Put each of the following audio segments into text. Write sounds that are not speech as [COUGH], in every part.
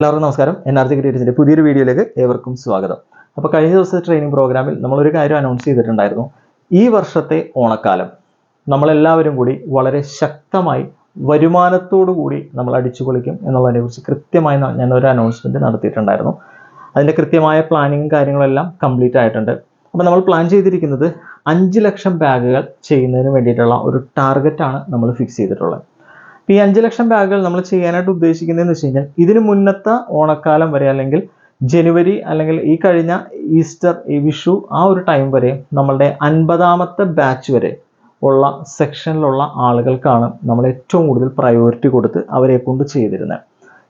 എല്ലാവർക്കും നമസ്കാരം. N R G ക്രിയേറ്റീവ്സിന്റെ പുതിയൊരു വീഡിയോയിലേക്ക് ഏവർക്കും സ്വാഗതം. അപ്പോൾ കഴിഞ്ഞ ദിവസത്തെ ട്രെയിനിങ് പ്രോഗ്രാമിൽ നമ്മളൊരു കാര്യം അനൗൺസ് ചെയ്തിട്ടുണ്ടായിരുന്നു. ഈ വർഷത്തെ ഓണക്കാലം. നമ്മളെല്ലാവരും കൂടി വളരെ ശക്തമായി വരുമാനത്തോടു കൂടി നമ്മൾ അടിച്ചു പൊളിക്കും എന്നുള്ളതിനെക്കുറിച്ച് കൃത്യമായി ഞാൻ ഒരു അനൗൺസ്മെന്റ് നടത്തിയിട്ടുണ്ടായിരുന്നു. അതിന്റെ കൃത്യമായ പ്ലാനിങ്ങും കാര്യങ്ങളെല്ലാം കംപ്ലീറ്റ് ആയിട്ടുണ്ട്. അപ്പോൾ നമ്മൾ പ്ലാൻ ചെയ്തിരിക്കുന്നത് അഞ്ച് ലക്ഷം ബാഗുകൾ ചെയ്യുന്നതിന് വേണ്ടിയിട്ടുള്ള ഒരു ടാർഗറ്റാണ് നമ്മൾ ഫിക്സ് ചെയ്തിട്ടുള്ളത്. ഈ അഞ്ച് ലക്ഷം ബാഗുകൾ നമ്മൾ ചെയ്യാനായിട്ട് ഉദ്ദേശിക്കുന്നതെന്ന് വെച്ച് കഴിഞ്ഞാൽ ഇതിന് മുന്നത്തെ ഓണക്കാലം വരെ അല്ലെങ്കിൽ ജനുവരി അല്ലെങ്കിൽ ഈ കഴിഞ്ഞ ഈസ്റ്റർ ഈ വിഷു ആ ഒരു ടൈം വരെ നമ്മളുടെ അൻപതാമത്തെ ബാച്ച് വരെ ഉള്ള സെക്ഷനിലുള്ള ആളുകൾക്കാണ് നമ്മൾ ഏറ്റവും കൂടുതൽ പ്രയോറിറ്റി കൊടുത്ത് അവരെ കൊണ്ട് ചെയ്തിരുന്നത്.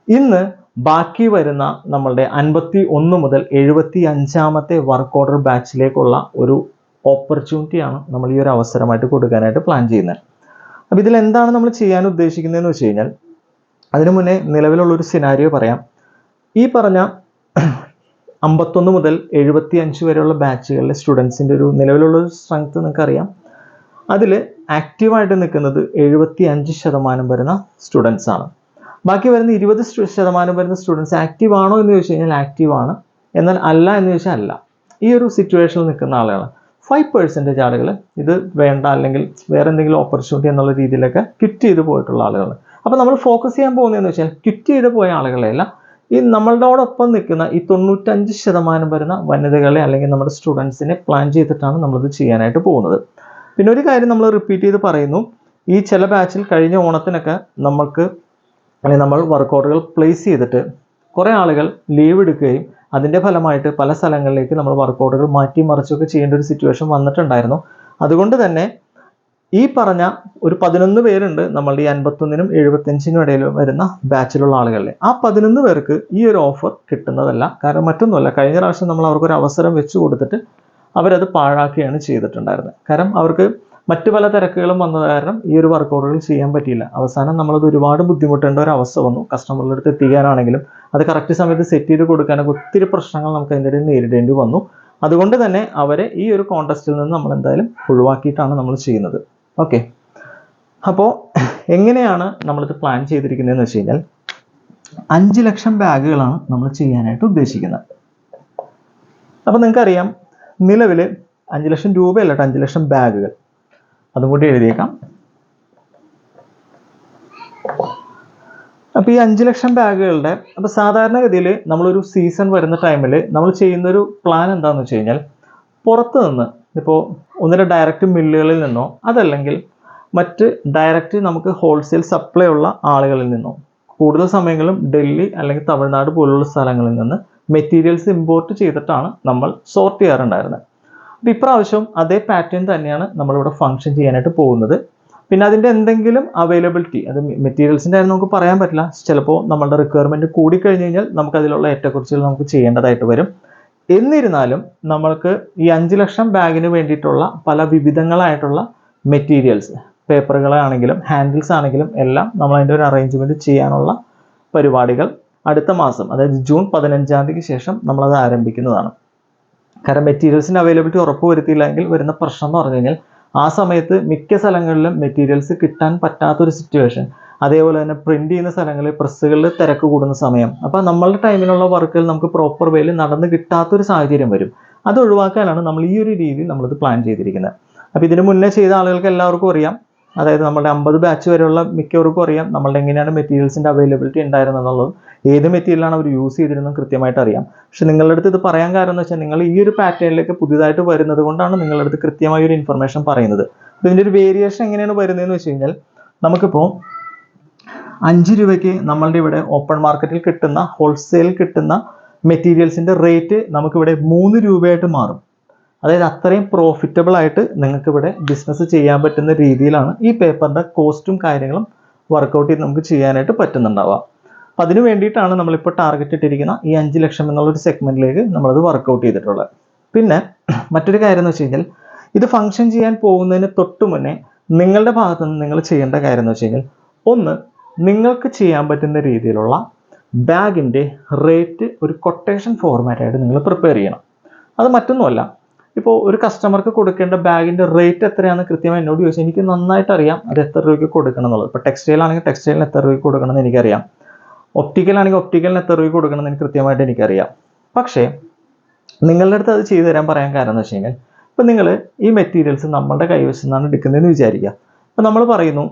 ഇന്ന് ബാക്കി വരുന്ന നമ്മളുടെ അൻപത്തി ഒന്ന് മുതൽ എഴുപത്തി അഞ്ചാമത്തെ വർക്ക് ഓർഡർ ബാച്ചിലേക്കുള്ള ഒരു ഓപ്പർച്യൂണിറ്റിയാണ് നമ്മൾ ഈ ഒരു അവസരമായിട്ട് കൊടുക്കാനായിട്ട് പ്ലാൻ ചെയ്യുന്നത്. അപ്പോൾ ഇതിൽ എന്താണ് നമ്മൾ ചെയ്യാൻ ഉദ്ദേശിക്കുന്നതെന്ന് വെച്ച് കഴിഞ്ഞാൽ അതിനു മുന്നേ നിലവിലുള്ള ഒരു സിനാരിയോ പറയാം. ഈ പറഞ്ഞ അമ്പത്തൊന്ന് മുതൽ എഴുപത്തി അഞ്ച് വരെയുള്ള ബാച്ചുകളിലെ സ്റ്റുഡൻസിന്റെ ഒരു നിലവിലുള്ള ഒരു സ്ട്രെങ്ത് നിങ്ങൾക്കറിയാം. അതിൽ ആക്റ്റീവായിട്ട് നിൽക്കുന്നത് എഴുപത്തി അഞ്ച് ശതമാനം വരുന്ന സ്റ്റുഡൻസ് ആണ്. ബാക്കി വരുന്ന ഇരുപത് ശതമാനം വരുന്ന സ്റ്റുഡൻസ് ആക്റ്റീവ് ആണോ എന്ന് ചോദിച്ചു കഴിഞ്ഞാൽ ആക്റ്റീവ് ആണ്. എന്നാൽ അല്ല എന്ന് ചോദിച്ചാൽ അല്ല. ഈ ഒരു സിറ്റുവേഷനിൽ നിൽക്കുന്ന ആളുകൾ ഫൈവ് പെർസെന്റേജ് ആളുകൾ ഇത് വേണ്ട അല്ലെങ്കിൽ വേറെ എന്തെങ്കിലും ഓപ്പർച്യൂണിറ്റി എന്നുള്ള രീതിയിലൊക്കെ ക്വിറ്റ് ചെയ്ത് പോയിട്ടുള്ള ആളുകൾ അപ്പോൾ നമ്മൾ ഫോക്കസ് ചെയ്യാൻ പോകുന്നതെന്ന് വെച്ചാൽ ക്വിറ്റ് ചെയ്ത് പോയ ആളുകളെയല്ല ഈ നമ്മളോടൊപ്പം നിൽക്കുന്ന ഈ തൊണ്ണൂറ്റഞ്ച് ശതമാനം വരുന്ന വനിതകളെ അല്ലെങ്കിൽ നമ്മുടെ സ്റ്റുഡൻസിനെ പ്ലാൻ ചെയ്തിട്ടാണ് നമ്മളിത് ചെയ്യാനായിട്ട് പോകുന്നത്. പിന്നെ ഒരു കാര്യം നമ്മൾ റിപ്പീറ്റ് ചെയ്ത് പറയുന്നു ഈ ചില ബാച്ചിൽ കഴിഞ്ഞ ഓണത്തിനൊക്കെ നമുക്ക് അല്ലെങ്കിൽ നമ്മൾ വർക്കൗട്ടുകൾ പ്ലേസ് ചെയ്തിട്ട് കുറേ ആളുകൾ ലീവ് എടുക്കുകയും അതിന്റെ ഫലമായിട്ട് പല സ്ഥലങ്ങളിലേക്ക് നമ്മൾ വർക്കൗട്ടുകൾ മാറ്റി മറിച്ചൊക്കെ ചെയ്യേണ്ട ഒരു സിറ്റുവേഷൻ വന്നിട്ടുണ്ടായിരുന്നു. അതുകൊണ്ട് തന്നെ ഈ പറഞ്ഞ ഒരു പതിനൊന്ന് പേരുണ്ട് നമ്മളുടെ ഈ അൻപത്തൊന്നിനും എഴുപത്തഞ്ചിനും ഇടയിൽ വരുന്ന ബാച്ചിലുള്ള ആളുകളിൽ ആ പതിനൊന്ന് പേർക്ക് ഈ ഒരു ഓഫർ കിട്ടുന്നതല്ല. കാരണം മറ്റൊന്നുമല്ല. കഴിഞ്ഞ പ്രാവശ്യം നമ്മൾ അവർക്കൊരു അവസരം വെച്ച് കൊടുത്തിട്ട് അവരത് പാഴാക്കുകയാണ് ചെയ്തിട്ടുണ്ടായിരുന്നത്. കാരണം അവർക്ക് മറ്റു പല തിരക്കുകളും വന്നത് കാരണം ഈ ഒരു വർക്കൗട്ടുകൾ ചെയ്യാൻ പറ്റിയില്ല. അവസാനം നമ്മളത് ഒരുപാട് ബുദ്ധിമുട്ടേണ്ട ഒരു അവസ്ഥ വന്നു. കസ്റ്റമറുടെ അടുത്ത് എത്തിക്കാനാണെങ്കിലും അത് കറക്റ്റ് സമയത്ത് സെറ്റ് ചെയ്ത് കൊടുക്കാനൊക്കെ ഒത്തിരി പ്രശ്നങ്ങൾ നമുക്ക് അതിന്റെ ഇടയിൽ നേരിടേണ്ടി വന്നു. അതുകൊണ്ട് തന്നെ അവരെ ഈ ഒരു കോൺടെസ്റ്റിൽ നിന്ന് നമ്മൾ എന്തായാലും ഒഴിവാക്കിയിട്ടാണ് നമ്മൾ ചെയ്യുന്നത്. ഓക്കെ അപ്പോൾ എങ്ങനെയാണ് നമ്മളിത് പ്ലാൻ ചെയ്തിരിക്കുന്നതെന്ന് വെച്ച് കഴിഞ്ഞാൽ അഞ്ച് ലക്ഷം ബാഗുകളാണ് നമ്മൾ ചെയ്യാനായിട്ട് ഉദ്ദേശിക്കുന്നത്. അപ്പോൾ നിങ്ങൾക്കറിയാം നിലവിൽ അഞ്ച് ലക്ഷം രൂപയല്ല അഞ്ച് ലക്ഷം ബാഗുകൾ അതും കൂടി എഴുതിയേക്കാം. അപ്പോൾ ഈ അഞ്ച് ലക്ഷം ബാഗുകളുടെ അപ്പോൾ സാധാരണഗതിയിൽ നമ്മളൊരു സീസൺ വരുന്ന ടൈമിൽ നമ്മൾ ചെയ്യുന്നൊരു പ്ലാൻ എന്താണെന്ന് വെച്ച് കഴിഞ്ഞാൽ പുറത്ത് നിന്ന് ഇപ്പോൾ ഒന്നിന്റെ ഡയറക്റ്റ് മില്ലുകളിൽ നിന്നോ അതല്ലെങ്കിൽ മറ്റ് ഡയറക്റ്റ് നമുക്ക് ഹോൾസെയിൽ സപ്ലൈ ഉള്ള ആളുകളിൽ നിന്നോ കൂടുതൽ സമയങ്ങളും ഡൽഹി അല്ലെങ്കിൽ തമിഴ്നാട് പോലുള്ള സ്ഥലങ്ങളിൽ നിന്ന് മെറ്റീരിയൽസ് ഇമ്പോർട്ട് ചെയ്തിട്ടാണ് നമ്മൾ സോർട്ട് ചെയ്യാറുണ്ടായിരുന്നത് അപ്പോൾ ഇപ്രാവശ്യം അതേ പാറ്റേൺ തന്നെയാണ് നമ്മളിവിടെ ഫങ്ഷൻ ചെയ്യാനായിട്ട് പോകുന്നത്. പിന്നെ അതിന്റെ എന്തെങ്കിലും അവൈലബിലിറ്റി അത് മെറ്റീരിയൽസിന്റെ കാര്യം നമുക്ക് പറയാൻ പറ്റില്ല. ചിലപ്പോൾ നമ്മളുടെ റിക്വയർമെന്റ് കൂടിക്കഴിഞ്ഞ് കഴിഞ്ഞാൽ നമുക്ക് അതിലുള്ള ഏറ്റക്കുറിച്ചുകൾ നമുക്ക് ചെയ്യേണ്ടതായിട്ട് വരും. എന്നിരുന്നാലും നമ്മൾക്ക് ഈ അഞ്ച് ലക്ഷം ബാഗിന് വേണ്ടിയിട്ടുള്ള പല വിവിധങ്ങളായിട്ടുള്ള മെറ്റീരിയൽസ് പേപ്പറുകളാണെങ്കിലും ഹാൻഡിൽസ് ആണെങ്കിലും എല്ലാം നമ്മൾ അതിന്റെ ഒരു അറേഞ്ച്മെന്റ് ചെയ്യാനുള്ള പരിപാടികൾ അടുത്ത മാസം അതായത് ജൂൺ പതിനഞ്ചാം തീയതിക്ക് ശേഷം നമ്മളത് ആരംഭിക്കുന്നതാണ്. കാരണം മെറ്റീരിയൽസിന്റെ അവൈലബിലിറ്റി ഉറപ്പ് വരുത്തിയില്ലെങ്കിൽ വരുന്ന പ്രശ്നം എന്ന് പറഞ്ഞു കഴിഞ്ഞാൽ ആ സമയത്ത് മിക്ക സ്ഥലങ്ങളിലും മെറ്റീരിയൽസ് കിട്ടാൻ പറ്റാത്തൊരു സിറ്റുവേഷൻ അതേപോലെ തന്നെ പ്രിന്റ് ചെയ്യുന്ന സ്ഥലങ്ങളിൽ പ്രസ്സുകളിൽ തിരക്ക് കൂടുന്ന സമയം. അപ്പോൾ നമ്മളുടെ ടൈമിലുള്ള വർക്കുകൾ നമുക്ക് പ്രോപ്പർ വേയിൽ നടന്ന് കിട്ടാത്തൊരു സാഹചര്യം വരും. അത് ഒഴിവാക്കാനാണ് നമ്മൾ ഈ ഒരു രീതിയിൽ നമ്മളിത് പ്ലാൻ ചെയ്തിരിക്കുന്നത്. അപ്പോൾ ഇതിന് മുന്നേ ചെയ്ത ആളുകൾക്ക് എല്ലാവർക്കും അറിയാം. അതായത് നമ്മുടെ അമ്പത് ബാച്ച് വരെയുള്ള മിക്കവർക്കും അറിയാം നമ്മളുടെ എങ്ങനെയാണ് മെറ്റീരിയൽസിന്റെ അവൈലബിലിറ്റി ഉണ്ടായിരുന്നെന്നുള്ളതും ഏത് മെറ്റീരിയലാണ് അവർ യൂസ് ചെയ്തിരുന്നതും കൃത്യമായിട്ട് അറിയാം. പക്ഷെ നിങ്ങളുടെ അടുത്ത് ഇത് പറയാൻ കാരണം എന്ന് വെച്ചാൽ നിങ്ങൾ ഈ ഒരു പാറ്റേണിലേക്ക് പുതിയതായിട്ട് വരുന്നത് കൊണ്ടാണ് നിങ്ങളുടെ അടുത്ത് കൃത്യമായ ഒരു ഇൻഫർമേഷൻ പറയുന്നത്. അപ്പോൾ ഇതിന്റെ ഒരു വേരിയേഷൻ എങ്ങനെയാണ് വരുന്നതെന്ന് വെച്ച് കഴിഞ്ഞാൽ നമുക്കിപ്പോൾ അഞ്ച് രൂപയ്ക്ക് നമ്മളുടെ ഇവിടെ ഓപ്പൺ മാർക്കറ്റിൽ കിട്ടുന്ന ഹോൾസെയിൽ കിട്ടുന്ന മെറ്റീരിയൽസിന്റെ റേറ്റ് നമുക്കിവിടെ മൂന്ന് രൂപയായിട്ട് മാറും. അതായത് അത്രയും പ്രോഫിറ്റബിൾ ആയിട്ട് നിങ്ങൾക്ക് ഇവിടെ ബിസിനസ് ചെയ്യാൻ പറ്റുന്ന രീതിയിലാണ് ഈ പേപ്പറിന്റെ കോസ്റ്റും കാര്യങ്ങളും വർക്കൗട്ട് ചെയ്ത് നമുക്ക് ചെയ്യാനായിട്ട് പറ്റുന്നുണ്ടാവുക. അപ്പം അതിന് വേണ്ടിയിട്ടാണ് നമ്മളിപ്പോൾ ടാർഗറ്റ് ഇട്ടിരിക്കുന്ന ഈ അഞ്ച് ലക്ഷം എന്നുള്ളൊരു സെഗ്മെന്റിലേക്ക് നമ്മളത് വർക്കൗട്ട് ചെയ്തിട്ടുള്ളത്. പിന്നെ മറ്റൊരു കാര്യം എന്ന് വെച്ച് കഴിഞ്ഞാൽ ഇത് ഫങ്ഷൻ ചെയ്യാൻ പോകുന്നതിന് തൊട്ട് മുന്നേ നിങ്ങളുടെ ഭാഗത്തു നിന്ന് നിങ്ങൾ ചെയ്യേണ്ട കാര്യം എന്ന് വെച്ച് കഴിഞ്ഞാൽ ഒന്ന് നിങ്ങൾക്ക് ചെയ്യാൻ പറ്റുന്ന രീതിയിലുള്ള ബാഗിന്റെ റേറ്റ് ഒരു കൊട്ടേഷൻ ഫോർമാറ്റായിട്ട് നിങ്ങൾ പ്രിപ്പയർ ചെയ്യണം. അത് മറ്റൊന്നുമല്ല ഇപ്പോൾ ഒരു കസ്റ്റമർക്ക് കൊടുക്കേണ്ട ബാഗിന്റെ റേറ്റ് എത്രയാണെന്ന് കൃത്യമായി എന്നോട് ചോദിച്ചാൽ എനിക്ക് നന്നായിട്ട് അറിയാം അത് എത്ര രൂപയ്ക്ക് കൊടുക്കണം എന്നുള്ളത്. ഇപ്പോൾ ടെക്സ്റ്റൈൽ ആണെങ്കിൽ ടെക്സ്റ്റൈലിന് എത്ര രൂപയ്ക്ക് കൊടുക്കണം എന്ന് എനിക്കറിയാം. ഒപ്റ്റിക്കൽ ആണെങ്കിൽ ഒപ്റ്റിക്കലിന് എത്ര രൂപ കൊടുക്കണം എന്ന് എനിക്ക് കൃത്യമായിട്ട് എനിക്കറിയാം. പക്ഷേ നിങ്ങളുടെ അടുത്ത് അത് ചെയ്തു തരാൻ പറയാൻ കാരണം എന്ന് വെച്ച് കഴിഞ്ഞാൽ ഇപ്പം നിങ്ങൾ ഈ മെറ്റീരിയൽസ് നമ്മളുടെ കൈവശം നിന്നാണ് എടുക്കുന്നതെന്ന് വിചാരിക്കുക. അപ്പം നമ്മൾ പറയുന്നു